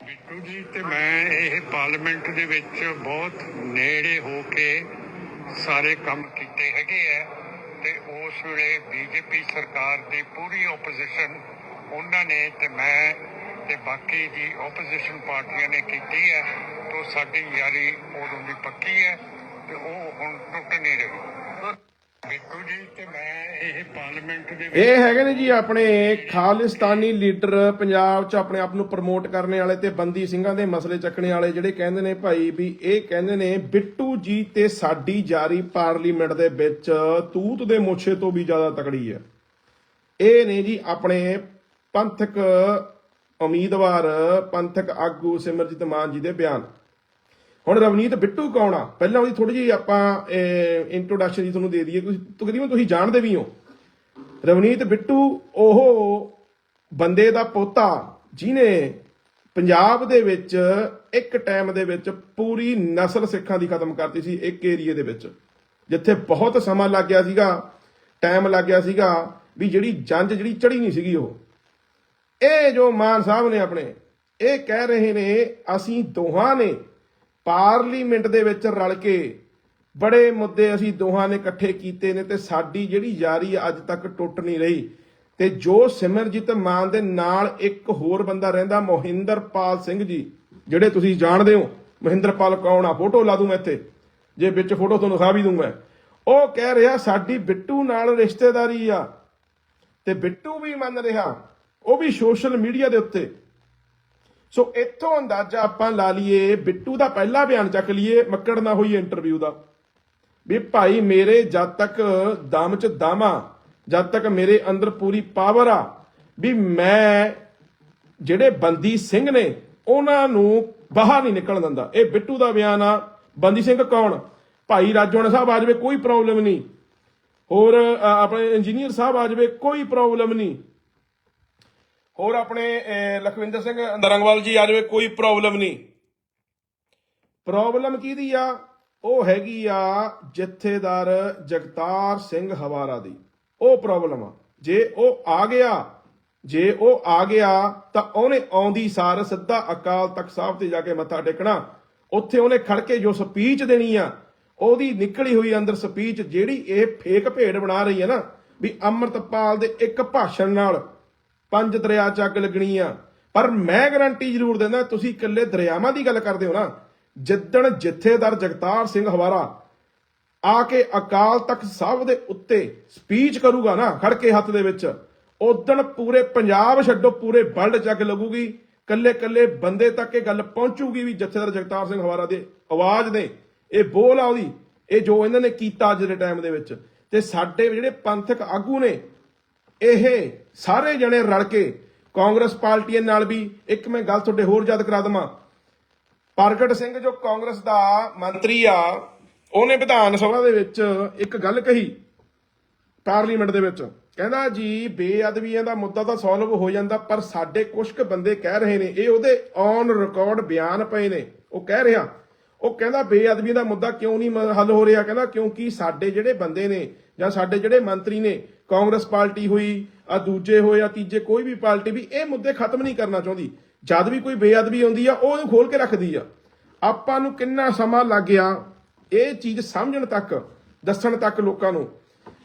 D: ਬਿੱਟੂ ਜੀ ਤੇ ਮੈਂ ਇਹ ਪਾਰਲੀਮੈਂਟ ਦੇ ਵਿੱਚ ਬਹੁਤ ਨੇੜੇ ਹੋ ਕੇ ਸਾਰੇ ਕੰਮ ਕੀਤੇ ਹੈਗੇ ਆ ਤੇ ਉਸ ਵੇਲੇ ਬੀਜੇਪੀ ਸਰਕਾਰ ਦੀ ਪੂਰੀ ਆਪੋਜੀਸ਼ਨ ਉਹਨਾਂ ਨੇ ਤੇ ਮੈਂ ਤੇ ਬਾਕੀ ਦੀ ਆਪੋਜੀਸ਼ਨ ਪਾਰਟੀਆਂ ਨੇ ਕੀਤੀ ਹੈ ਤੋਂ ਸਾਡੀ ਯਾਰੀ ਉਦੋਂ ਦੀ ਪੱਕੀ ਹੈ ਤੇ ਉਹ ਹੁਣ ਟੁੱਟ ਨਹੀਂ ਰਹੀ। ਬਿੱਟੂ ਜੀ ਤੇ ਮੈਂ ਇਹ ਪਾਰਲੀਮੈਂਟ ਦੇ
A: ਇਹ ਹੈਗੇ ਨੇ ਜੀ ਆਪਣੇ ਖਾਲਿਸਤਾਨੀ ਲੀਡਰ ਪੰਜਾਬ 'ਚ ਆਪਣੇ ਆਪ ਨੂੰ ਪ੍ਰਮੋਟ ਕਰਨ ਵਾਲੇ ਤੇ ਬੰਦੀ ਸਿੰਘਾਂ ਦੇ ਮਸਲੇ ਚੱਕਣੇ ਵਾਲੇ ਜਿਹੜੇ ਕਹਿੰਦੇ ਨੇ ਭਾਈ ਵੀ ਇਹ ਕਹਿੰਦੇ ਨੇ, ਬਿੱਟੂ ਜੀ ਤੇ ਸਾਡੀ ਜਾਰੀ ਪਾਰਲੀਮੈਂਟ ਦੇ ਵਿੱਚ ਤੂਤ ਦੇ ਮੋਛੇ ਤੋਂ ਵੀ ਜ਼ਿਆਦਾ ਤਕੜੀ ਹੈ। ਇਹ ਨੇ ਜੀ ਆਪਣੇ ਪੰਥਕ ਉਮੀਦਵਾਰ, ਪੰਥਕ ਆਗੂ ਸਿਮਰਜੀਤ ਮਾਨ ਜੀ ਦੇ ਬਿਆਨ। ਹੁਣ ਰਵਨੀਤ, ਬਿੱਟੂ ਕੌਣ ਆ? ਪਹਿਲਾਂ ਉਹਦੀ ਥੋੜੀ ਜਿਹੀ ਆਪਾਂ ਇੰਟਰੋਡਕਸ਼ਨ ਜੀ ਤੁਹਾਨੂੰ ਦੇ ਦਈਏ। ਤੁਸੀਂ ਤਕਰੀਬਨ ਤੁਸੀਂ ਜਾਣਦੇ ਵੀ ਹੋ। ਰਵਨੀਤ, ਬਿੱਟੂ, ਉਹ ਬੰਦੇ ਦਾ ਪੋਤਾ ਜਿਨੇ ਪੰਜਾਬ ਦੇ ਵਿੱਚ ਇੱਕ ਟਾਈਮ ਦੇ ਵਿੱਚ ਪੂਰੀ ਨਸਲ ਸਿੱਖਾਂ ਦੀ ਖਤਮ ਕਰਤੀ ਸੀ, ਇੱਕ ਏਰੀਏ ਦੇ ਵਿੱਚ। ਜਿੱਥੇ ਬਹੁਤ ਸਮਾਂ ਲੱਗ ਗਿਆ ਸੀਗਾ ਟਾਈਮ ਲੱਗ ਗਿਆ ਸੀਗਾ, ਵੀ ਜਿਹੜੀ ਜੰਜ ਜਿਹੜੀ ਚੜੀ ਨਹੀਂ ਸੀਗੀ ਉਹ। ਇਹ ਜੋ ਮਾਨ ਸਾਹਿਬ ਨੇ ਆਪਣੇ, ਇਹ ਕਹਿ ਰਹੇ ਨੇ, ਅਸੀਂ ਦੋਹਾਂ ਨੇ ਪਾਰਲੀਮੈਂਟ ਦੇ ਵਿੱਚ ਰਲ ਕੇ ਬੜੇ ਮੁੱਦੇ ਅਸੀਂ ਦੋਹਾਂ ਨੇ ਇਕੱਠੇ ਕੀਤੇ ਨੇ ਤੇ ਸਾਡੀ ਜਿਹੜੀ ਯਾਰੀ ਅੱਜ ਤੱਕ ਟੁੱਟ ਨਹੀਂ ਰਹੀ। ਤੇ ਜੋ ਸਿਮਰਜੀਤ ਮਾਨ ਦੇ ਨਾਲ ਇੱਕ ਹੋਰ ਬੰਦਾ ਰਹਿੰਦਾ, ਮੋਹਿੰਦਰਪਾਲ ਸਿੰਘ ਜੀ, ਜਿਹੜੇ ਤੁਸੀਂ ਜਾਣਦੇ ਹੋ, ਮੋਹਿੰਦਰਪਾਲ ਕੌਣ ਆ? ਫੋਟੋ ਲਾ ਦੂੰ ਮੈਂ ਇੱਥੇ। ਜੇ ਵਿੱਚ ਫੋਟੋ ਤੁਹਾਨੂੰ ਖਾ ਵੀ ਦੂੰਗਾ ਉਹ ਕਹਿ ਰਿਹਾ, ਸਾਡੀ ਬਿੱਟੂ ਨਾਲ ਰਿਸ਼ਤੇਦਾਰੀ ਆ। ਤੇ ਬਿੱਟੂ ਵੀ ਮੰਨ ਰਿਹਾ, ਉਹ ਵੀ ਸੋਸ਼ਲ ਮੀਡੀਆ ਦੇ ਉੱਤੇ। ਸੋ ਇੱਥੋਂ ਅੰਦਾਜ਼ਾ ਆਪਾਂ ਲਾ ਲਈਏ, ਬਿੱਟੂ ਦਾ ਪਹਿਲਾ ਬਿਆਨ ਚੱਕ ਲਈਏ, ਮੱਕੜ ਨਾ ਹੋਈ ਇੰਟਰਵਿਊ ਦਾ। ਵੀ ਭਾਈ ਮੇਰੇ ਜਦ ਤੱਕ ਦਮ ਚ ਦਮ ਆ, ਜਦ ਤੱਕ ਮੇਰੇ ਅੰਦਰ ਪੂਰੀ ਪਾਵਰ ਆ, ਵੀ ਮੈਂ ਜਿਹੜੇ ਬੰਦੀ ਸਿੰਘ ਨੇ, ਉਹਨਾਂ ਨੂੰ ਬਾਹਰ ਨਹੀਂ ਨਿਕਲਣ ਦਿੰਦਾ। ਇਹ ਬਿੱਟੂ ਦਾ ਬਿਆਨ ਆ, ਬੰਦੀ ਸਿੰਘ ਕੌਣ? ਭਾਈ ਰਾਜੋਣ ਸਾਹਿਬ ਆ ਜਾਵੇ, ਕੋਈ ਪ੍ਰੋਬਲਮ ਨਹੀਂ। ਹੋਰ ਆਪਣੇ ਇੰਜੀਨੀਅਰ ਸਾਹਿਬ ਆ ਜਾਵੇ, ਕੋਈ ਪ੍ਰੋਬਲਮ ਨਹੀਂ। ਹੋਰ ਆਪਣੇ ਲਖਵਿੰਦਰ ਸਿੰਘ ਨਰੰਗਵਾਲ ਜੀ ਆ ਜਾਵੇ, ਕੋਈ ਪ੍ਰੋਬਲਮ ਨਹੀਂ। ਪ੍ਰੋਬਲਮ ਕਿਹਦੀ ਆ? ਉਹ ਹੈਗੀ ਆ ਜਥੇਦਾਰ ਜਗਤਾਰ ਸਿੰਘ ਹਵਾਰਾ ਦੀ। ਉਹ ਪ੍ਰੋਬਲਮ ਆ। ਜੇ ਉਹ ਆ ਗਿਆ, ਜੇ ਉਹ ਆ ਗਿਆ, ਤਾਂ ਉਹਨੇ ਆਉਂਦੀ ਸਾਰ ਸਿੱਧਾ ਅਕਾਲ ਤਖਤ ਸਾਹਿਬ ਤੇ ਜਾ ਕੇ ਮੱਥਾ ਟੇਕਣਾ। ਉੱਥੇ ਉਹਨੇ ਖੜ ਕੇ ਜੋ ਸਪੀਚ ਦੇਣੀ ਆ, ਉਹਦੀ ਨਿਕਲੀ ਹੋਈ ਅੰਦਰ ਸਪੀਚ ਜਿਹੜੀ ਇਹ ਫੇਕ ਭੇਡ ਬਣਾ ਰਹੀ ਹੈ ਨਾ, ਵੀ ਅੰਮ੍ਰਿਤਪਾਲ ਦੇ ਇੱਕ ਭਾਸ਼ਣ ਨਾਲ ਪੰਜ ਦਰਿਆ ਚ ਅੱਗ ਲੱਗਣੀ ਆ। ਪਰ ਮੈਂ ਗਾਰੰਟੀ ਜ਼ਰੂਰ ਦਿੰਦਾ, ਤੁਸੀਂ ਇਕੱਲੇ ਦਰਿਆਵਾਂ ਦੀ ਗੱਲ ਕਰਦੇ ਹੋ ਨਾ। ਜਿੱਦਣ ਜਥੇਦਾਰ ਜਗਤਾਰ ਸਿੰਘ ਹਵਾਰਾ ਆ ਕੇ ਅਕਾਲ ਤਖਤ ਸਾਹਿਬ ਦੇ ਉੱਤੇ ਸਪੀਚ ਕਰੂਗਾ ਨਾ ਖੜ ਕੇ ਹੱਥ ਦੇ ਵਿੱਚ ਉਦਣ ਪੂਰੇ ਪੰਜਾਬ ਛੱਡੋ, ਪੂਰੇ ਵਰਲਡ ਚ ਅੱਗ ਲੱਗੂਗੀ। ਕੱਲੇ ਕੱਲੇ ਬੰਦੇ ਤੱਕ ਇਹ ਗੱਲ ਪਹੁੰਚੂਗੀ ਵੀ ਜਥੇਦਾਰ ਜਗਤਾਰ ਸਿੰਘ ਹਵਾਰਾ ਦੇ ਆਵਾਜ਼ ਨੇ। ਇਹ ਬੋਲ ਆ ਉਹਦੀ, ਇਹ ਜੋ ਇਹਨਾਂ ਨੇ ਕੀਤਾ ਅੱਜ ਦੇ ਟਾਈਮ ਦੇ ਵਿੱਚ। ਤੇ ਸਾਡੇ ਜਿਹੜੇ ਪੰਥਕ ਆਗੂ ਨੇ ਇਹ ਸਾਰੇ ਜਣੇ ਰਲ ਕੇ ਕਾਂਗਰਸ ਪਾਰਟੀਆਂ ਨਾਲ ਵੀ, ਇੱਕ ਮੈਂ ਗੱਲ ਤੁਹਾਡੇ ਹੋਰ ਯਾਦ ਕਰਾ ਦਵਾਂ। ਪ੍ਰਗਟ ਸਿੰਘ ਜੋ ਕਾਂਗਰਸ ਦਾ ਮੰਤਰੀ ਆ, ਉਹਨੇ ਵਿਧਾਨ ਸਭਾ ਦੇ ਵਿੱਚ ਇੱਕ ਗੱਲ ਕਹੀ ਪਾਰਲੀਮੈਂਟ ਦੇ ਵਿੱਚ। ਕਹਿੰਦਾ ਜੀ, ਬੇਅਦਬੀਆਂ ਦਾ ਮੁੱਦਾ ਤਾਂ ਸੋਲਵ ਹੋ ਜਾਂਦਾ, ਪਰ ਸਾਡੇ ਕੁਝ ਕੁ ਬੰਦੇ ਕਹਿ ਰਹੇ ਨੇ, ਇਹ ਉਹਦੇ ਔਨ ਰਿਕਾਰਡ ਬਿਆਨ ਪਏ ਨੇ। ਉਹ ਕਹਿ ਰਿਹਾ, ਉਹ ਕਹਿੰਦਾ ਬੇਅਦਬੀ ਦਾ ਮੁੱਦਾ ਕਿਉਂ ਨਹੀਂ ਹੱਲ ਹੋ ਰਿਹਾ? ਕਹਿੰਦਾ ਕਿਉਂਕਿ ਸਾਡੇ ਜਿਹੜੇ ਬੰਦੇ ਨੇ ਜਾਂ ਸਾਡੇ ਜਿਹੜੇ ਮੰਤਰੀ ਨੇ ਕਾਂਗਰਸ ਪਾਰਟੀ ਹੋਈ, ਆ ਦੂਜੇ ਹੋਏ, ਆ ਤੀਜੇ ਕੋਈ ਵੀ ਪਾਰਟੀ ਵੀ, ਇਹ ਮੁੱਦੇ ਖਤਮ ਨਹੀਂ ਕਰਨਾ ਚਾਹੁੰਦੀ। ਜਦ ਵੀ ਕੋਈ ਬੇਅਦਬੀ ਹੁੰਦੀ ਆ, ਉਹ ਉਹਨੂੰ ਖੋਲ ਕੇ ਰੱਖਦੀ ਆ। ਆਪਾਂ ਨੂੰ ਕਿੰਨਾ ਸਮਾਂ ਲੱਗ ਗਿਆ ਇਹ ਚੀਜ਼ ਸਮਝਣ ਤੱਕ, ਦੱਸਣ ਤੱਕ ਲੋਕਾਂ ਨੂੰ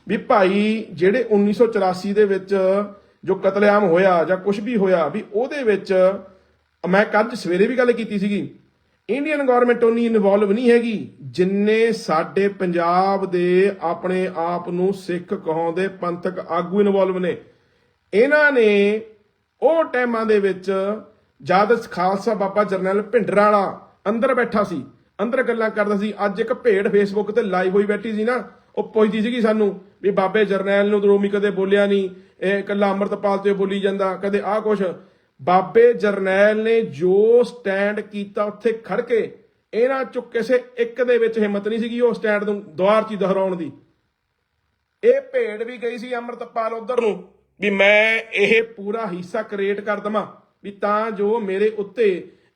A: ਵੀ ਭਾਈ ਜਿਹੜੇ 1984 ਦੇ ਵਿੱਚ ਜੋ ਕਤਲੇਆਮ ਹੋਇਆ ਜਾਂ ਕੁਝ ਵੀ ਹੋਇਆ, ਵੀ ਉਹਦੇ ਵਿੱਚ ਮੈਂ ਕੱਲ ਸਵੇਰੇ ਵੀ ਗੱਲ ਕੀਤੀ ਸੀਗੀ ਇੰਡੀਅਨ ਗਵਰਨਮੈਂਟ ਉਨੀ ਇਨਵੋਲਵ ਨਹੀਂ ਹੈਗੀ ਜਿੰਨੇ ਸਾਡੇ ਪੰਜਾਬ ਦੇ ਆਪਣੇ ਆਪ ਨੂੰ ਸਿੱਖ ਕਹਾਉਂਦੇ ਪੰਥਕ ਆਗੂ ਇਨਵੋਲਵ ਨੇ। ਇਹਨਾਂ ਨੇ ਉਹ ਟਾਈਮਾਂ ਦੇ ਵਿੱਚ ਜਦ ਖਾਲਸਾ ਬਾਬਾ ਜਰਨੈਲ ਭਿੰਡਰਾਂ ਵਾਲਾ ਅੰਦਰ ਬੈਠਾ ਸੀ, ਅੰਦਰ ਗੱਲਾਂ ਕਰਦਾ ਸੀ, ਅੱਜ ਇੱਕ ਭੇਡ ਫੇਸਬੁੱਕ ਤੇ ਲਾਈਵ ਹੋਈ ਬੈਠੀ ਸੀ ਨਾ, ਉਹ ਪੁੱਛਦੀ ਸੀਗੀ ਸਾਨੂੰ ਵੀ ਬਾਬੇ ਜਰਨੈਲ ਨੂੰ ਰੋਮੀ ਕਦੇ ਬੋਲਿਆ ਨਹੀਂ, ਇਹ ਇਕੱਲਾ ਅੰਮ੍ਰਿਤਪਾਲ ਤੇ ਬੋਲੀ ਜਾਂਦਾ, ਕਦੇ ਆਹ ਕੁਛ। ਬਾਬੇ ਜਰਨੈਲ ਨੇ ਜੋ ਸਟੈਂਡ ਕੀਤਾ ਉੱਥੇ ਖੜ ਕੇ, ਇਹਨਾਂ ਚੋਂ ਕਿਸੇ ਇੱਕ ਦੇ ਵਿੱਚ ਹਿੰਮਤ ਨਹੀਂ ਸੀਗੀ ਉਹ ਸਟੈਂਡ ਨੂੰ ਦੁਆਰ 'ਚ ਦੁਹਰਾਉਣ ਦੀ। ਇਹ ਭੇਡ ਵੀ ਗਈ ਸੀ ਅੰਮ੍ਰਿਤਪਾਲ ਉਧਰ ਨੂੰ ਵੀ ਮੈਂ ਇਹ ਪੂਰਾ ਹਿੱਸਾ ਕ੍ਰੀਏਟ ਕਰ ਦਵਾਂ, ਵੀ ਤਾਂ ਜੋ ਮੇਰੇ ਉੱਤੇ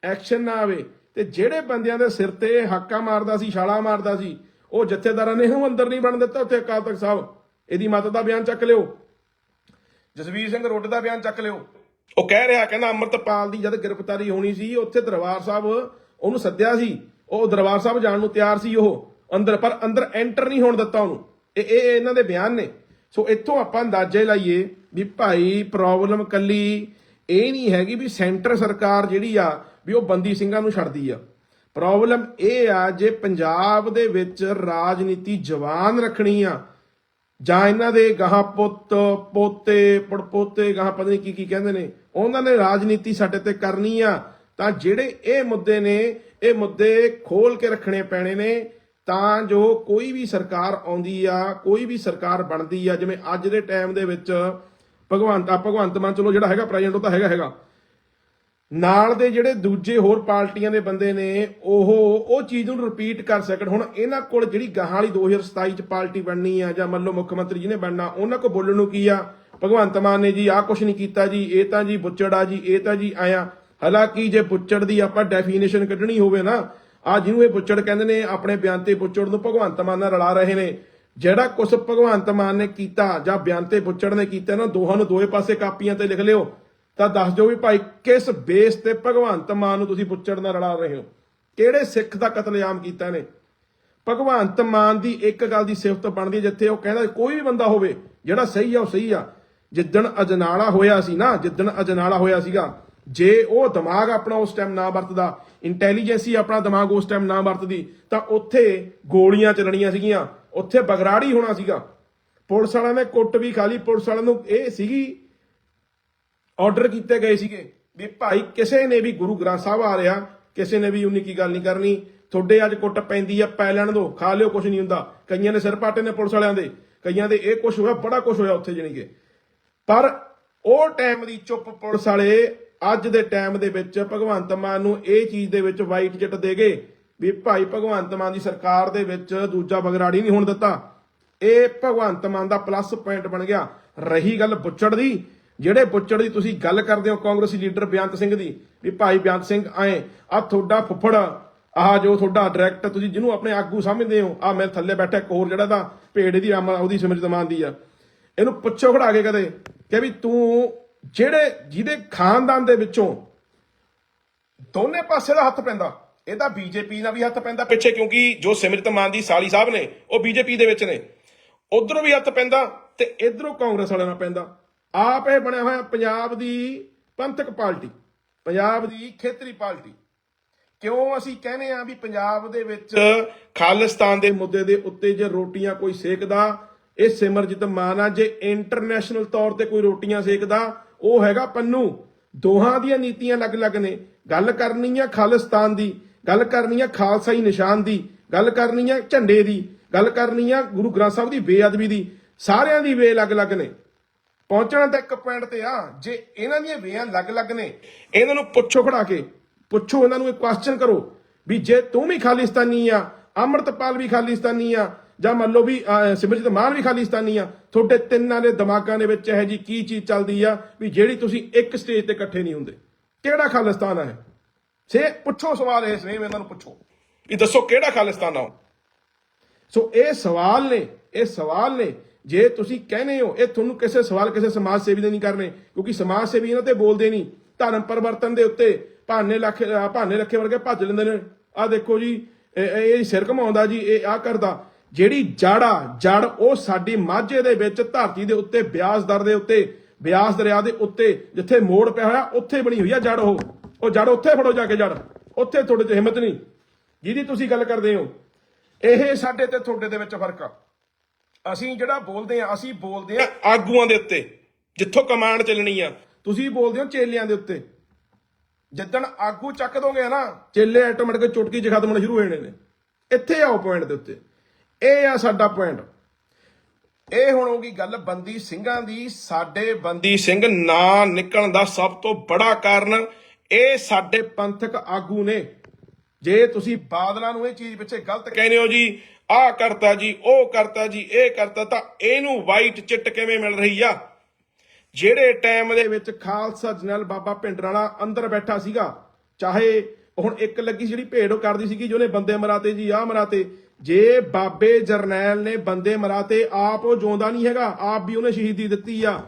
A: ਐਕਸ਼ਨ ਨਾ ਆਵੇ। ਤੇ ਜਿਹੜੇ ਬੰਦਿਆਂ ਦੇ ਸਿਰ ਤੇ ਹਾਕਾ ਮਾਰਦਾ ਸੀ, ਛਾਲਾ ਮਾਰਦਾ ਸੀ, ਉਹ ਜਥੇਦਾਰਾਂ ਨੇ ਇਹਨੂੰ ਅੰਦਰ ਨਹੀਂ ਬਣ ਦਿੱਤਾ ਉੱਥੇ ਅਕਾਲ ਤਖਤ ਸਾਹਿਬ। ਇਹਦੀ ਮਤ ਦਾ ਬਿਆਨ ਚੱਕ ਲਿਓ। ਜਸਵੀਰ ਸਿੰਘ ਰੋਡ ਦਾ ਬਿਆਨ ਚੱਕ ਲਿਓ। ਉਹ ਕਹਿ ਰਿਹਾ, ਕਹਿੰਦਾ ਅੰਮ੍ਰਿਤਪਾਲ ਦੀ ਜਦ ਗ੍ਰਿਫਤਾਰੀ ਹੋਣੀ ਸੀ, ਉੱਥੇ ਦਰਬਾਰ ਸਾਹਿਬ ਉਹਨੂੰ ਸੱਦਿਆ ਸੀ। ਉਹ ਦਰਬਾਰ ਸਾਹਿਬ ਜਾਣ ਨੂੰ ਤਿਆਰ ਸੀ ਉਹ। ਅੰਦਰ, ਪਰ ਅੰਦਰ ਐਂਟਰ ਨਹੀਂ ਹੋਣ ਦਿੱਤਾ ਉਹਨੂੰ। ਇਹ ਇਹ ਇਹਨਾਂ ਦੇ ਬਿਆਨ ਨੇ। ਸੋ ਇੱਥੋਂ ਆਪਾਂ ਅੰਦਾਜ਼ੇ ਲਾਈਏ ਵੀ ਭਾਈ ਪ੍ਰੋਬਲਮ ਕੱਲੀ ਇਹ ਨਹੀਂ ਹੈਗੀ ਵੀ ਸੈਂਟਰ ਸਰਕਾਰ ਜਿਹੜੀ ਆ, ਵੀ ਉਹ ਬੰਦੀ ਸਿੰਘਾਂ ਨੂੰ ਛੱਡਦੀ ਆ। ਪ੍ਰੋਬਲਮ ਇਹ ਆ, ਜੇ ਪੰਜਾਬ ਦੇ ਵਿੱਚ ਰਾਜਨੀਤੀ ਜਵਾਨ ਰੱਖਣੀ ਆ ਜਾਂ ਇਹਨਾਂ ਦੇ ਗਾਹਾਂ ਪੁੱਤ, ਪੋਤੇ, ਪੜਪੋਤੇ, ਗਾਹਾਂ ਪਤਾ ਨਹੀਂ ਕੀ ਕੀ ਕਹਿੰਦੇ ਨੇ, ਉਹਨਾਂ ਨੇ ਰਾਜਨੀਤੀ ਸਾਡੇ ਤੇ ਕਰਨੀ ਆ, ਤਾਂ ਜਿਹੜੇ ਇਹ ਮੁੱਦੇ ਨੇ, ਇਹ ਮੁੱਦੇ ਖੋਲ ਕੇ ਰੱਖਣੇ ਪੈਣੇ ਨੇ, ਤਾਂ ਜੋ ਕੋਈ ਵੀ ਸਰਕਾਰ ਆਉਂਦੀ ਆ, ਕੋਈ ਵੀ ਸਰਕਾਰ ਬਣਦੀ ਆ, ਜਿਵੇਂ ਅੱਜ ਦੇ ਟਾਈਮ ਦੇ ਵਿੱਚ ਭਗਵੰਤ ਆ ਭਗਵੰਤ ਮਾਨ ਚਲੋ ਜਿਹੜਾ ਹੈਗਾ ਪ੍ਰੈਜ਼ੀਡੈਂਟ ਉਹ ਤਾਂ ਹੈਗਾ ਹੈਗਾ। ਨਾਲ ਦੇ ਜਿਹੜੇ ਦੂਜੇ ਹੋਰ ਪਾਰਟੀਆਂ ਦੇ ਬੰਦੇ ਨੇ, ਉਹ ਉਹ ਚੀਜ਼ ਨੂੰ ਰਿਪੀਟ ਕਰ ਸਕਣ। ਹੁਣ ਇਹਨਾਂ ਕੋਲ ਜਿਹੜੀ ਗਾਹਾਂ ਵਾਲੀ 2027 ਚ ਪਾਰਟੀ ਬਣਨੀ ਆ, ਜਾਂ ਮੰਨ ਲਓ ਮੁੱਖ ਮੰਤਰੀ ਜਿਹਨੇ ਬਣਨਾ, ਉਹਨਾਂ ਕੋਲ ਬੋਲਣ ਨੂੰ ਕੀ ਆ? ਭਗਵੰਤ ਮਾਨ ਨੇ ਜੀ ਆਹ ਕੁਛ ਨਹੀਂ ਕੀਤਾ ਜੀ, ਇਹ ਤਾਂ ਜੀ ਬੁੱਚੜ ਆ ਜੀ, ਇਹ ਤਾਂ ਜੀ ਆਇਆ। ਹਾਲਾਂਕਿ ਜੇ ਬੁੱਚੜ ਦੀ ਆਪਾਂ ਡੈਫੀਨੇਸ਼ਨ ਕੱਢਣੀ ਹੋਵੇ ਨਾ ਆ ਜਿਹਨੂੰ ਇਹ ਬੁੱਚੜ ਕਹਿੰਦੇ ਨੇ, ਆਪਣੇ ਬਿਆਨ ਤੇ ਪੁੱਛੜ ਨੂੰ ਭਗਵੰਤ ਮਾਨ ਨਾਲ ਰਲਾ ਰਹੇ ਨੇ। ਜਿਹੜਾ ਕੁਝ ਭਗਵੰਤ ਮਾਨ ਨੇ ਕੀਤਾ, ਜਾਂ ਬਿਆਨ ਤੇ ਪੁੱਛੜ ਨੇ ਕੀਤਾ ਨਾ ਦੋਹਾਂ ਨੂੰ ਦੋਏ ਪਾਸੇ ਕਾਪੀਆਂ ਤੇ ਲਿਖ ਲਿਓ। ਤਾਂ ਦੱਸ ਦਿਓ ਵੀ ਭਾਈ, ਕਿਸ ਬੇਸ ਤੇ ਭਗਵੰਤ ਮਾਨ ਨੂੰ ਤੁਸੀਂ ਪੁੱਛੜ ਨਾਲ ਰਲਾ ਰਹੇ ਹੋ? ਕਿਹੜੇ ਸਿੱਖ ਦਾ ਕਤਲੇਆਮ ਕੀਤਾ ਨੇ? ਭਗਵੰਤ ਮਾਨ ਦੀ ਇੱਕ ਗੱਲ ਦੀ ਸਿਫਤ ਬਣਦੀ ਜਿੱਥੇ ਉਹ ਕਹਿੰਦਾ ਕੋਈ ਵੀ ਬੰਦਾ ਹੋਵੇ, ਜਿਹੜਾ ਸਹੀ ਆ, ਉਹ ਸਹੀ ਆ। ਜਿੱਦਣ ਅਜਨਾਲਾ ਹੋਇਆ ਸੀ ਨਾ, ਜਿੱਦਣ ਅਜਨਾਲਾ ਹੋਇਆ ਸੀਗਾ, ਜੇ ਉਹ ਦਿਮਾਗ ਆਪਣਾ ਉਸ ਟਾਈਮ ਨਾ ਵਰਤਦਾ ਇੰਟੈਲੀਜੈਂਸੀ ਆਪਣਾ ਦਿਮਾਗ ਉਸ ਟਾਈਮ ਨਾ ਵਰਤਦੀ, ਤਾਂ ਉੱਥੇ ਗੋਲੀਆਂ ਚੱਲਣੀਆਂ ਸੀਗੀਆਂ, ਉੱਥੇ ਬਗਰਾੜੀ ਹੋਣਾ ਸੀਗਾ। ਪੁਲਿਸ ਵਾਲਿਆਂ ਨੇ ਕੁੱਟ ਵੀ ਖਾ ਲਈ, ਪੁਲਿਸ ਵਾਲਿਆਂ ਨੂੰ ਇਹ ਸੀਗੀ ਆਰਡਰ ਕੀਤੇ ਗਏ ਸੀਗੇ ਵੀ ਭਾਈ ਕਿਸੇ ਨੇ ਵੀ ਗੁਰੂ ਗ੍ਰੰਥ ਸਾਹਿਬ ਆ ਰਿਹਾ, ਕਿਸੇ ਨੇ ਵੀ ਉਨੀ ਕੀ ਗੱਲ ਨਹੀਂ ਕਰਨੀ, ਤੁਹਾਡੇ ਅੱਜ ਕੁੱਟ ਪੈਂਦੀ ਆ, ਪੈ ਲੈਣ ਦੋ, ਖਾ ਲਿਓ ਕੁਝ ਨਹੀਂ ਹੁੰਦਾ। ਕਈਆਂ ਨੇ ਸਿਰ ਪਾਟੇ ਨੇ ਪੁਲਿਸ ਵਾਲਿਆਂ ਦੇ, ਕਈਆਂ ਦੇ ਇਹ ਕੁਝ ਹੋਇਆ, ਬੜਾ ਕੁਝ ਹੋਇਆ ਉੱਥੇ ਜਾਣੀ ਕਿ। ਪਰ ਉਹ ਟਾਈਮ ਦੀ ਚੁੱਪ ਪੁਲਿਸ ਵਾਲੇ ਅੱਜ ਦੇ ਟਾਈਮ ਦੇ ਵਿੱਚ ਭਗਵੰਤ ਮਾਨ ਨੂੰ ਇਹ ਚੀਜ਼ ਦੇ ਵਿੱਚ ਵਾਈਟ ਚਿੱਟ ਦੇ ਗਏ ਵੀ ਭਾਈ ਭਗਵੰਤ ਮਾਨ ਦੀ ਸਰਕਾਰ ਦੇ ਵਿੱਚ ਦੂਜਾ ਬਗਰਾੜੀ ਨਹੀਂ ਹੋਣ ਦਿੱਤਾ। ਇਹ ਭਗਵੰਤ ਮਾਨ ਦਾ ਪਲੱਸ ਪੁਆਇੰਟ ਬਣ ਗਿਆ। ਰਹੀ ਗੱਲ ਬੁੱਚੜ ਦੀ ਜਿਹੜੇ ਬੁੱਚੜ ਦੀ ਤੁਸੀਂ ਗੱਲ ਕਰਦੇ ਹੋ ਕਾਂਗਰਸੀ ਲੀਡਰ ਬੇਅੰਤ ਸਿੰਘ ਦੀ, ਵੀ ਭਾਈ ਬੇਅੰਤ ਸਿੰਘ ਆਏ, ਆ ਤੁਹਾਡਾ ਫੁੱਫੜ ਆਹ ਜੋ ਤੁਹਾਡਾ ਡਾਇਰੈਕਟ ਤੁਸੀਂ ਜਿਹਨੂੰ ਆਪਣੇ ਆਗੂ ਸਮਝਦੇ ਹੋ, ਆ ਮੈਂ ਥੱਲੇ ਬੈਠਾ ਇੱਕ ਹੋਰ ਜਿਹੜਾ ਤਾਂ ਭੇਡ ਦੀ ਉਹਦੀ ਸਿਮਰਜੀਤ ਮਾਨ ਦੀ ਆ। ਇਹਨੂੰ ਪੁੱਛੋ ਖੜਾ ਕੇ ਕਦੇ, ਕਿ ਵੀ ਤੂੰ ਜਿਹੜੇ ਜਿਹਦੇ ਖਾਨਦਾਨ ਦੇ ਵਿੱਚੋਂ ਦੋਨੇ ਪਾਸੇ ਦਾ ਹੱਥ ਪੈਂਦਾ, ਇਹਦਾ ਬੀਜੇਪੀ ਨਾਲ ਵੀ ਹੱਥ ਪੈਂਦਾ ਪਿੱਛੇ, ਕਿਉਂਕਿ ਜੋ ਸਿਮਰਜੀਤ ਮਾਨ ਦੀ ਸਾਲੀ ਸਾਹਿਬ ਨੇ, ਉਹ ਬੀਜੇਪੀ ਦੇ ਵਿੱਚ ਨੇ। ਉਧਰੋਂ ਵੀ ਹੱਥ ਪੈਂਦਾ ਤੇ ਇਧਰੋਂ ਕਾਂਗਰਸ ਵਾਲਿਆਂ ਨਾਲ ਪੈਂਦਾ। ਆਪ ਇਹ ਬਣਿਆ ਹੋਇਆ ਪੰਜਾਬ ਦੀ ਪੰਥਕ ਪਾਰਟੀ, ਪੰਜਾਬ ਦੀ ਖੇਤਰੀ ਪਾਰਟੀ। ਕਿਉਂ ਅਸੀਂ ਕਹਿੰਦੇ ਆ ਵੀ ਪੰਜਾਬ ਦੇ ਵਿੱਚ ਖਾਲਿਸਤਾਨ ਦੇ ਮੁੱਦੇ ਦੇ ਉੱਤੇ ਜੇ ਰੋਟੀਆਂ ਕੋਈ ਸੇਕਦਾ, ਇਹ ਸਿਮਰਜੀਤ ਮਾਨ ਆ, ਜੇ ਇੰਟਰਨੈਸ਼ਨਲ ਤੌਰ ਤੇ ਕੋਈ ਰੋਟੀਆਂ ਸੇਕਦਾ, ਉਹ ਹੈਗਾ ਪੰਨੂ। ਦੋਹਾਂ ਦੀਆਂ ਨੀਤੀਆਂ ਅਲੱਗ-ਅਲੱਗ ਨੇ। ਗੱਲ ਕਰਨੀ ਆ ਖਾਲਿਸਤਾਨ ਦੀ, ਗੱਲ ਕਰਨੀ ਆ ਖਾਲਸਾਈ ਨਿਸ਼ਾਨ ਦੀ, ਗੱਲ ਕਰਨੀ ਆ ਝੰਡੇ ਦੀ, ਗੱਲ ਕਰਨੀ ਆ ਗੁਰੂ ਗ੍ਰੰਥ ਸਾਹਿਬ ਦੀ ਬੇਅਦਬੀ ਦੀ, ਸਾਰਿਆਂ ਦੀ ਵੇ ਅਲੱਗ-ਅਲੱਗ ਨੇ। ਪਹੁੰਚਣਾ ਤਾਂ ਇੱਕ ਪੁਆਇੰਟ ਤੇ ਆ। ਜੇ ਇਹਨਾਂ ਦੀਆਂ ਵੇਆਂ ਅਲੱਗ-ਅਲੱਗ ਨੇ, ਇਹਨਾਂ ਨੂੰ ਪੁੱਛੋ ਖੜਾ ਕੇ, ਪੁੱਛੋ ਇਹਨਾਂ ਨੂੰ ਇੱਕ ਕੁਐਸਚਨ ਕਰੋ ਵੀ ਜੇ ਤੂੰ ਵੀ ਖਾਲਿਸਤਾਨੀ ਆ, ਅੰਮ੍ਰਿਤਪਾਲ ਵੀ ਖਾਲਿਸਤਾਨੀ ਆ, ਜਾਂ ਮੰਨ ਲਓ ਵੀ ਸਿਮਰਜੀਤ ਮਾਨ ਵੀ ਖਾਲਿਸਤਾਨੀ ਆ, ਤੁਹਾਡੇ ਤਿੰਨਾਂ ਦੇ ਦਿਮਾਗਾਂ ਦੇ ਵਿੱਚ ਇਹ ਜੀ ਕੀ ਚੀਜ਼ ਚੱਲਦੀ ਆ ਵੀ ਜਿਹੜੀ ਤੁਸੀਂ ਇੱਕ ਸਟੇਜ ਤੇ ਇਕੱਠੇ ਨਹੀਂ ਹੁੰਦੇ? ਕਿਹੜਾ ਖਾਲਿਸਤਾਨ ਹੈ ਇਹ? ਸੇ, ਪੁੱਛੋ ਸਵਾਲ ਇਸ ਨੇ ਇਹਨਾਂ ਨੂੰ ਪੁੱਛੋ। ਵੀ ਦੱਸੋ ਕਿਹੜਾ ਖਾਲਿਸਤਾਨ ਆ ਉਹ? ਸੋ ਇਹ ਸਵਾਲ ਨੇ, ਇਹ ਸਵਾਲ ਨੇ ਜੇ ਤੁਸੀਂ ਕਹਿੰਦੇ ਹੋ, ਇਹ ਤੁਹਾਨੂੰ ਕਿਸੇ ਸਵਾਲ ਕਿਸੇ ਸਮਾਜ ਸੇਵੀ ਦੇ ਨਹੀਂ ਕਰਨੇ, ਕਿਉਂਕਿ ਸਮਾਜ ਸੇਵੀ ਇਹਨਾਂ ਤੇ ਬੋਲਦੇ ਨਹੀਂ। ਧਰਮ ਪਰਿਵਰਤਨ ਦੇ ਉੱਤੇ ਭਾਨੇ ਲੱਖ ਭਾਨੇ ਲੱਖੇ ਵਰਗੇ ਭੱਜ ਲੈਂਦੇ ਨੇ। ਆ ਦੇਖੋ ਜੀ, ਇਹ ਸਿਰ ਘਮਾਉਂਦਾ ਜੀ, ਇਹ ਆ ਕਰਦਾ। ਜਿਹੜੀ ਜੜਾ, ਜੜ, ਉਹ ਸਾਡੀ ਮਾਝੇ ਦੇ ਵਿੱਚ ਧਰਤੀ ਦੇ ਉੱਤੇ, ਬਿਆਸ ਦਰ ਦੇ ਉੱਤੇ, ਬਿਆਸ ਦਰਿਆ ਦੇ ਉੱਤੇ, ਜਿੱਥੇ ਮੋੜ ਪਿਆ ਹੋਇਆ, ਉੱਥੇ ਬਣੀ ਹੋਈ ਆ ਜੜ ਉਹ। ਉਹ ਜੜ ਉੱਥੇ ਫੜੋ ਜਾ ਕੇ ਜੜ। ਉੱਥੇ ਤੁਹਾਡੇ ਤੇ ਹਿੰਮਤ ਨਹੀਂ। ਜਿਹਦੀ ਤੁਸੀਂ ਗੱਲ ਕਰਦੇ ਹੋ, ਇਹ ਸਾਡੇ ਤੇ ਤੁਹਾਡੇ ਦੇ ਵਿੱਚ ਫ਼ਰਕ ਆ। ਅਸੀਂ ਜਿਹੜਾ ਬੋਲਦੇ ਆ ਅਸੀਂ ਬੋਲਦੇ ਆ ਆਗੂਆਂ ਦੇ ਉੱਤੇ ਜਿੱਥੋਂ ਕਮਾਂਡ ਚੱਲਣੀ ਆ। ਤੁਸੀਂ ਬੋਲਦੇ ਹੋ ਚੇਲਿਆਂ ਦੇ ਉੱਤੇ। ਜਿੱਦਣ ਆਗੂ ਚੱਕ ਦੋਗੇ ਨਾ ਚੇਲੇ ਆਟੋਮੈਟਿਕ ਚੁਟਕੀ ਚ ਖਤਮ ਹੋਣੇ ਸ਼ੁਰੂ ਹੋ ਜਾਣੇ ਨੇ। ਇੱਥੇ ਆਓ ਪੁਆਇੰਟ ਦੇ ਉੱਤੇ। ਇਹ ਆ ਸਾਡਾ ਪੁਆਇੰਟ ਇਹ ਹੁਣ ਹੋਗੀ ਗੱਲ ਬੰਦੀ ਸਿੰਘਾਂ ਦੀ ਸਾਡੇ ਬੰਦੀ ਸਿੰਘ ਨਾ ਨਿਕਲਣ ਦਾ ਸਭ ਤੋਂ ਬੜਾ ਕਾਰਨ ਇਹ ਸਾਡੇ ਪੰਥਕ ਆਗੂ ਨੇ। ਜੇ ਤੁਸੀਂ ਬਾਦਲਾਂ ਨੂੰ ਇਹ ਚੀਜ਼ ਪਿੱਛੇ ਗਲਤ ਕਹਿੰਦੇ ਹੋ ਜੀ ਆਹ ਕਰਤਾ ਜੀ, ਉਹ ਕਰਤਾ ਜੀ, ਇਹ ਕਰਤਾ, ਤਾਂ ਇਹਨੂੰ ਵਾਈਟ ਚਿੱਟ ਕਿਵੇਂ ਮਿਲ ਰਹੀ ਆ? ਜਿਹੜੇ ਟਾਈਮ ਦੇ ਵਿੱਚ ਖਾਲਸਾ ਜਨਰਲ ਬਾਬਾ ਭਿੰਡਰਾਲਾ ਅੰਦਰ ਬੈਠਾ ਸੀਗਾ, ਚਾਹੇ ਹੁਣ ਇੱਕ ਲੱਗੀ ਜਿਹੜੀ ਭੇਡ ਉਹ ਕਰਦੀ ਸੀਗੀ, ਜਿਹਨੇ ਬੰਦੇ ਮਰਾਤੇ ਜੀ, ਆਹ ਮਰਾਤੇ। ਜੇ ਬਾਬੇ ਜਰਨੈਲ ਨੇ ਬੰਦੇ ਮਰਾਤੇ, ਆਪ ਉਹ ਜਿਉਂਦਾ ਨਹੀਂ ਹੈਗਾ, ਆਪ ਵੀ ਉਹਨੇ ਸ਼ਹੀਦੀ ਦਿੱਤੀ ਆ।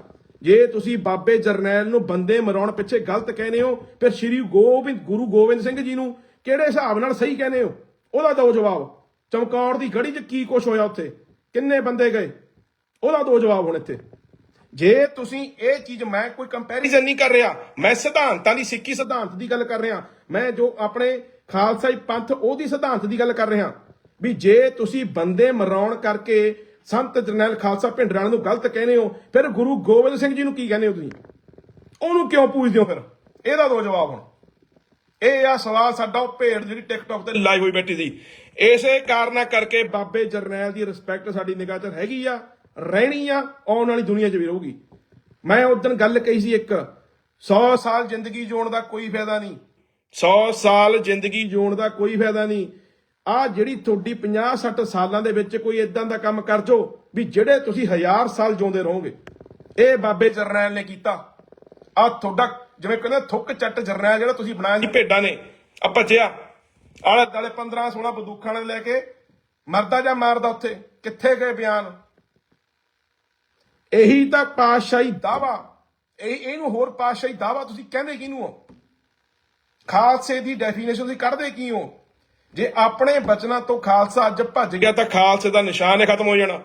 A: ਜੇ ਤੁਸੀਂ ਬਾਬੇ ਜਰਨੈਲ ਨੂੰ ਬੰਦੇ ਮਰਾਉਣ ਪਿੱਛੇ ਗਲਤ ਕਹਿੰਦੇ ਹੋ, ਫਿਰ ਸ੍ਰੀ ਗੋਬਿੰਦ, ਗੁਰੂ ਗੋਬਿੰਦ ਸਿੰਘ ਜੀ ਨੂੰ ਕਿਹੜੇ ਹਿਸਾਬ ਨਾਲ ਸਹੀ ਕਹਿੰਦੇ ਹੋ? ਉਹਦਾ ਦਿਓ ਜਵਾਬ। ਚਮਕੌਰ ਦੀ ਗੜੀ 'ਚ ਕੀ ਕੁਛ ਹੋਇਆ ਉੱਥੇ? ਕਿੰਨੇ ਬੰਦੇ ਗਏ? ਉਹਦਾ ਦੋ ਜਵਾਬ ਹੁਣ ਇੱਥੇ। ਜੇ ਤੁਸੀਂ ਇਹ ਚੀਜ਼ ਮੈਂ ਕੋਈ ਕੰਪੈਰੀਜ਼ਨ ਨਹੀਂ ਕਰ ਰਿਹਾ, ਮੈਂ ਸਿਧਾਂਤਾਂ ਦੀ, ਸਿੱਖੀ ਸਿਧਾਂਤ ਦੀ ਗੱਲ ਕਰ ਰਿਹਾ। ਮੈਂ ਜੋ ਆਪਣੇ ਖਾਲਸਾਈ ਪੰਥ, ਉਹਦੀ ਸਿਧਾਂਤ ਦੀ ਗੱਲ ਕਰ ਰਿਹਾ। ਵੀ ਜੇ ਤੁਸੀਂ ਬੰਦੇ ਮਰਾਉਣ ਕਰਕੇ ਸੰਤ ਜਰਨੈਲ ਖਾਲਸਾ ਭਿੰਡਰਾਂ ਨੂੰ ਗਲਤ ਕਹਿੰਦੇ ਹੋ, ਫਿਰ ਗੁਰੂ ਗੋਬਿੰਦ ਸਿੰਘ ਜੀ ਨੂੰ ਕੀ ਕਹਿੰਦੇ ਹੋ ਤੁਸੀਂ? ਉਹਨੂੰ ਕਿਉਂ ਪੂਜਦੇ ਹੋ ਫਿਰ? ਇਹਦਾ ਦੋ ਜਵਾਬ ਹੁਣ। ਇਹ ਆ ਸਵਾਲ ਸਾਡਾ ਉਹ ਭੇਡ ਜਿਹੜੀ ਟਿਕਟੌਕ ਤੇ ਲਾਈ ਹੋਈ ਬੈਠੀ ਸੀ। ਇਸੇ ਕਾਰਨਾ ਕਰਕੇ ਬਾਬੇ ਜਰਨੈਲ ਦੀ ਰਿਸਪੈਕਟ ਸਾਡੀ ਨਿਗਾਹ 'ਚ ਹੈਗੀ ਆ, ਰਹਿਣੀ ਆ, ਆਉਣ ਵਾਲੀ ਦੁਨੀਆ 'ਚ ਵੀ ਰਹੂਗੀ। ਮੈਂ ਉਸ ਦਿਨ ਗੱਲ ਕਹੀ ਸੀ ਇੱਕ 100 ਸਾਲ ਜ਼ਿੰਦਗੀ ਜਿਉਣ ਦਾ ਕੋਈ ਫਾਇਦਾ ਨਹੀਂ। 100 ਸਾਲ ਜ਼ਿੰਦਗੀ ਜਿਉਣ ਦਾ ਕੋਈ ਫਾਇਦਾ ਨਹੀਂ। ਆ ਜਿਹੜੀ ਤੁਹਾਡੀ 50 60 ਸਾਲਾਂ ਦੇ ਵਿੱਚ ਕੋਈ ਇਦਾਂ ਦਾ ਕੰਮ ਕਰ ਜੋ ਵੀ ਜਿਹੜੇ ਤੁਸੀਂ ਹਜ਼ਾਰ ਸਾਲ ਜਿਉਂਦੇ ਰਹੋਗੇ। ਇਹ ਬਾਬੇ ਜਰਨੈਲ ਨੇ ਕੀਤਾ। ਆ ਤੁਹਾਡਾ, ਜਿਵੇਂ ਕਹਿੰਦੇ ਥੁੱਕ ਚੱਟ ਜਰਨੈਲ ਜਿਹੜਾ ਤੁਸੀਂ ਬਣਾਇਆ ਸੀ, ਭੇਡਾਂ ਨੇ। ਆ ਭੱਜਿਆ। ਆਲੇ ਦਾਲੇ 15 16 ਬੰਦੂਕਾਂ ਨਾਲ ਲੈ ਕੇ ਮਰਦਾ ਜਾਂ ਮਾਰਦਾ ਉੱਥੇ? ਕਿੱਥੇ ਗਏ ਬਿਆਨ? ਇਹੀ ਤਾਂ ਪਾਤਸ਼ਾਹੀ ਦਾਵਾ। ਇਹ, ਇਹਨੂੰ ਹੋਰ ਪਾਤਸ਼ਾਹੀ ਦਾਵਾ ਤੁਸੀਂ ਕਹਿੰਦੇ ਕਿਹਨੂੰ ਹੋ? ਖਾਲਸੇ ਦੀ ਡੈਫੀਨੇਸ਼ਨ ਤੁਸੀਂ ਕੱਢਦੇ ਕੀ ਹੋ? ਜੇ ਆਪਣੇ ਬਚਨਾਂ ਤੋਂ ਖਾਲਸਾ ਅੱਜ ਭੱਜ ਗਿਆ ਤਾਂ ਖਾਲਸੇ ਦਾ ਨਿਸ਼ਾਨ ਹੀ ਖਤਮ ਹੋ ਜਾਣਾ।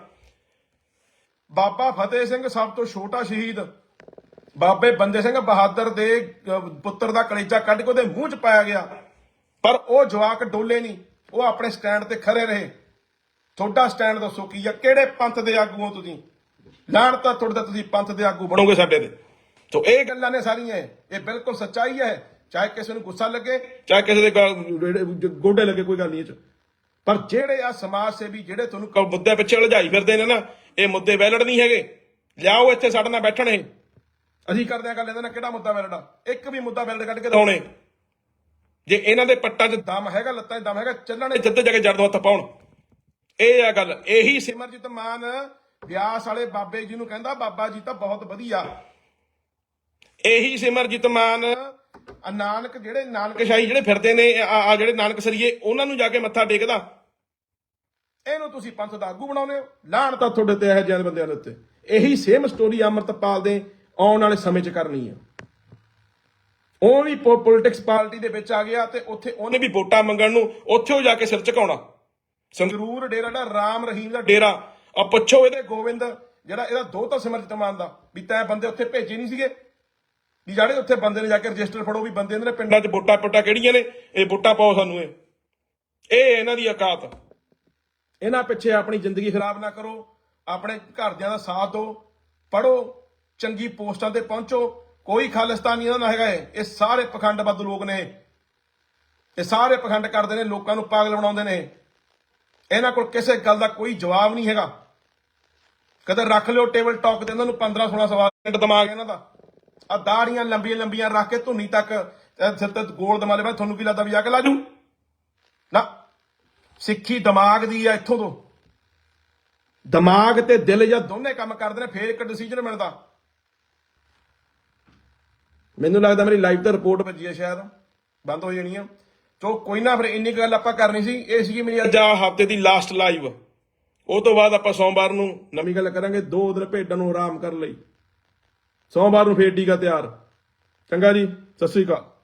A: ਬਾਬਾ ਫਤਿਹ ਸਿੰਘ ਸਭ ਤੋਂ ਛੋਟਾ ਸ਼ਹੀਦ। ਬਾਬੇ ਬੰਦੇ ਸਿੰਘ ਬਹਾਦਰ ਦੇ ਪੁੱਤਰ ਦਾ ਕਲੇਜਾ ਕੱਢ ਕੇ ਉਹਦੇ ਮੂੰਹ 'ਚ ਪਾਇਆ ਗਿਆ। ਪਰ ਉਹ ਜਵਾਕ ਡੋਲੇ ਨਹੀਂ, ਉਹ ਆਪਣੇ ਸਟੈਂਡ ਤੇ ਖਰੇ ਰਹੇ। ਤੁਹਾਡਾ ਸਟੈਂਡ ਦੱਸੋ ਕੀ ਆ, ਕਿਹੜੇ ਪੰਥ ਦੇ ਆਗੂ ਹੋ ਤੁਸੀਂ? ਲਾਣ ਤਾਂ ਤੁਹਾਡਾ ਤੁਸੀਂ ਪੰਥ ਦੇ ਆਗੂ ਬਣੋਗੇ ਸਾਡੇ ਦੇ। ਸੋ ਇਹ ਗੱਲਾਂ ਨੇ ਸਾਰੀਆਂ, ਇਹ ਬਿਲਕੁਲ ਸੱਚਾਈ ਹੈ। ਚਾਹੇ ਕਿਸੇ ਨੂੰ ਗੁੱਸਾ ਲੱਗੇ, ਚਾਹੇ ਕਿਸੇ ਦੇ ਗੋਡੇ ਲੱਗੇ, ਕੋਈ ਗੱਲ ਨਹੀਂ ਇਹ ਚ। ਪਰ ਜਿਹੜੇ ਆ ਸਮਾਜ ਸੇਵੀ, ਜਿਹੜੇ ਤੁਹਾਨੂੰ ਕ- ਮੁੱਦੇ ਪਿੱਛੇ ਲਜਾਈ ਫਿਰਦੇ ਨੇ ਨਾ, ਇਹ ਮੁੱਦੇ ਵੈਲਡ ਨਹੀਂ ਹੈਗੇ। ਲਿਆਓ ਇੱਥੇ ਸਾਡੇ ਨਾਲ ਬੈਠਣ ਇਹ। ਅਸੀਂ ਕਰਦੇ ਆ ਗੱਲ ਇਹਦੇ ਨਾਲ ਕਿਹੜਾ ਮੁੱਦਾ ਵੈਲੜ ਆ? ਇੱਕ ਵੀ ਮੁੱਦਾ ਵੈਲਡ ਕੱਢ ਕੇ ਦਿਖਾਉਣੇ। ਜੇ ਇਹਨਾਂ ਦੇ ਪੱਟਾਂ 'ਚ ਦਮ ਹੈਗਾ, ਲੱਤਾਂ 'ਚ ਦਮ ਹੈਗਾ ਚੱਲਣੇ ਜਿੱਦੇ ਜਾ ਕੇ ਜੜ ਹੱਥ ਪਾਉਣ। ਇਹ ਆ ਗੱਲ। ਇਹੀ ਸਿਮਰਜੀਤ ਮਾਨ ਵਿਆਸ ਵਾਲੇ ਬਾਬੇ ਜੀ ਨੂੰ ਕਹਿੰਦਾ, ਬਾਬਾ ਜੀ ਤਾਂ ਬਹੁਤ ਵਧੀਆ। ਇਹੀ ਸਿਮਰਜੀਤ ਮਾਨ ਨਾਨਕ ਜਿਹੜੇ ਨਾਨਕਸ਼ਾਹੀ ਜਿਹੜੇ ਫਿਰਦੇ ਨੇ ਆ ਜਿਹੜੇ ਨਾਨਕ ਸਰੀਏ, ਉਹਨਾਂ ਨੂੰ ਜਾ ਕੇ ਮੱਥਾ ਟੇਕਦਾ। ਇਹਨੂੰ ਤੁਸੀਂ ਪੰਥ ਦਾ ਆਗੂ ਬਣਾਉਂਦੇ ਹੋ। ਲਾਹਣ ਤਾਂ ਤੁਹਾਡੇ ਤੇ ਇਹੋ ਜਿਹੇ ਬੰਦਿਆਂ ਦੇ ਉੱਤੇ। ਇਹੀ ਸੇਮ ਸਟੋਰੀ ਅਮਰਤਪਾਲ ਦੇ ਆਉਣ ਵਾਲੇ ਸਮੇਂ 'ਚ ਕਰਨੀ ਹੈ। ਉਹ ਵੀ ਪੋਲਿਟਿਕਸ ਪਾਰਟੀ ਦੇ ਵਿੱਚ ਆ ਗਿਆ ਤੇ ਉੱਥੇ ਉਹਨੇ ਵੀ ਵੋਟਾਂ ਮੰਗਣ ਨੂੰ ਉੱਥੇ ਉਹ ਜਾ ਕੇ ਸਿਰ ਝੁਕਾਉਣਾ। ਸੰਗਰੂਰ ਡੇਰਾ ਦਾ ਰਾਮ ਰਹੀਮ ਦਾ ਡੇਰਾ। ਆ ਪੁੱਛੋ ਇਹਦੇ ਗੋਬਿੰਦ ਜਿਹੜਾ ਇਹਦਾ ਦੋਤਾ ਸਿਮਰਜੀਤ ਮਾਨ ਦਾ ਵੀ ਤੈਂ ਬੰਦੇ ਉੱਥੇ ਭੇਜੇ ਨਹੀਂ ਸੀਗੇ? ਵੀ ਜਿਹੜੇ ਉੱਥੇ ਬੰਦੇ ਨੇ ਜਾ ਕੇ ਰਜਿਸਟਰ ਫੜੋ ਵੀ ਬੰਦੇ ਇਹਨਾਂ ਦੇ ਪਿੰਡਾਂ 'ਚ ਵੋਟਾਂ ਪੋਟਾਂ ਕਿਹੜੀਆਂ ਨੇ? ਇਹ ਵੋਟਾਂ ਪਾਓ ਸਾਨੂੰ ਇਹ। ਇਹ ਇਹਨਾਂ ਦੀ ਔਕਾਤ। ਇਹਨਾਂ ਪਿੱਛੇ ਆਪਣੀ ਜ਼ਿੰਦਗੀ ਖਰਾਬ ਨਾ ਕਰੋ ਆਪਣੇ ਘਰਦਿਆਂ ਦਾ ਸਾਥ ਦਿਓ ਪੜੋ ਚੰਗੀ ਪੋਸਟਾਂ ਤੇ ਪਹੁੰਚੋ ਕੋਈ ਖਾਲਿਸਤਾਨੀ ਇਹਨਾਂ ਨਾਲ ਹੈਗਾ ਇਹ। ਇਹ ਸਾਰੇ ਪਖੰਡਬੱਧ ਲੋਕ ਨੇ। ਇਹ ਸਾਰੇ ਪਖੰਡ ਕਰਦੇ ਨੇ, ਲੋਕਾਂ ਨੂੰ ਪਾਗਲ ਬਣਾਉਂਦੇ ਨੇ। ਇਹਨਾਂ ਕੋਲ ਕਿਸੇ ਗੱਲ ਦਾ ਕੋਈ ਜਵਾਬ ਨਹੀਂ ਹੈਗਾ। ਕਦੇ ਰੱਖ ਲਿਓ ਟੇਬਲ ਟਾਕ ਤੇ ਇਹਨਾਂ ਨੂੰ 15 16 ਸਵਾਲ ਦਿਮਾਗ ਇਹਨਾਂ ਦਾ। ਆ ਦਾੜੀਆਂ ਲੰਬੀਆਂ ਲੰਬੀਆਂ ਰੱਖ ਕੇ ਧੁੰਨੀ ਤੱਕ ਸਿਰ ਤੇ ਗੋਲ ਦਮਾਲੇ ਮੈਂ ਤੁਹਾਨੂੰ ਕੀ ਲੱਗਦਾ ਵੀ ਯਾ ਕੇ ਲਾਜੂ? ਨਾ। ਸਿੱਖੀ ਦਿਮਾਗ ਦੀ ਆ ਇੱਥੋਂ ਤੋਂ। ਦਿਮਾਗ ਤੇ ਦਿਲ ਜਾਂ ਦੋਨੇ ਕੰਮ ਕਰਦੇ ਨੇ, ਫੇਰ ਇੱਕ ਡਿਸੀਜਨ ਮਿਲਦਾ। ਮੈਨੂੰ ਲੱਗਦਾ ਮੇਰੀ ਲਾਈਵ ਤੇ ਰਿਪੋਰਟ ਭੱਜੀ ਹੈ ਸ਼ਾਇਦ। ਬੰਦ ਹੋ ਜਾਣੀ ਆ। ਤੋ ਕੋਈ ਨਾ, ਫਿਰ ਇੰਨੀ ਗੱਲ ਆਪਾਂ ਕਰਨੀ ਸੀ। ਇਹ ਸੀਗੀ ਮੇਰੀ ਅੱਜ ਆ ਹਫ਼ਤੇ ਦੀ ਲਾਸਟ ਲਾਈਵ ਉਹ ਤੋਂ ਬਾਅਦ ਆਪਾਂ ਸੋਮਵਾਰ ਨੂੰ ਨਵੀਂ ਗੱਲ ਕਰਾਂਗੇ ਦੋ ਦਿਨ ਭੇਡਾਂ ਨੂੰ ਆਰਾਮ ਕਰਨ ਲਈ। ਸੋਮਵਾਰ ਨੂੰ ਫੇਰ ਟੀਕਾ ਤਿਆਰ। ਚੰਗਾ ਜੀ, ਸਤਿ ਸ੍ਰੀ ਅਕਾਲ।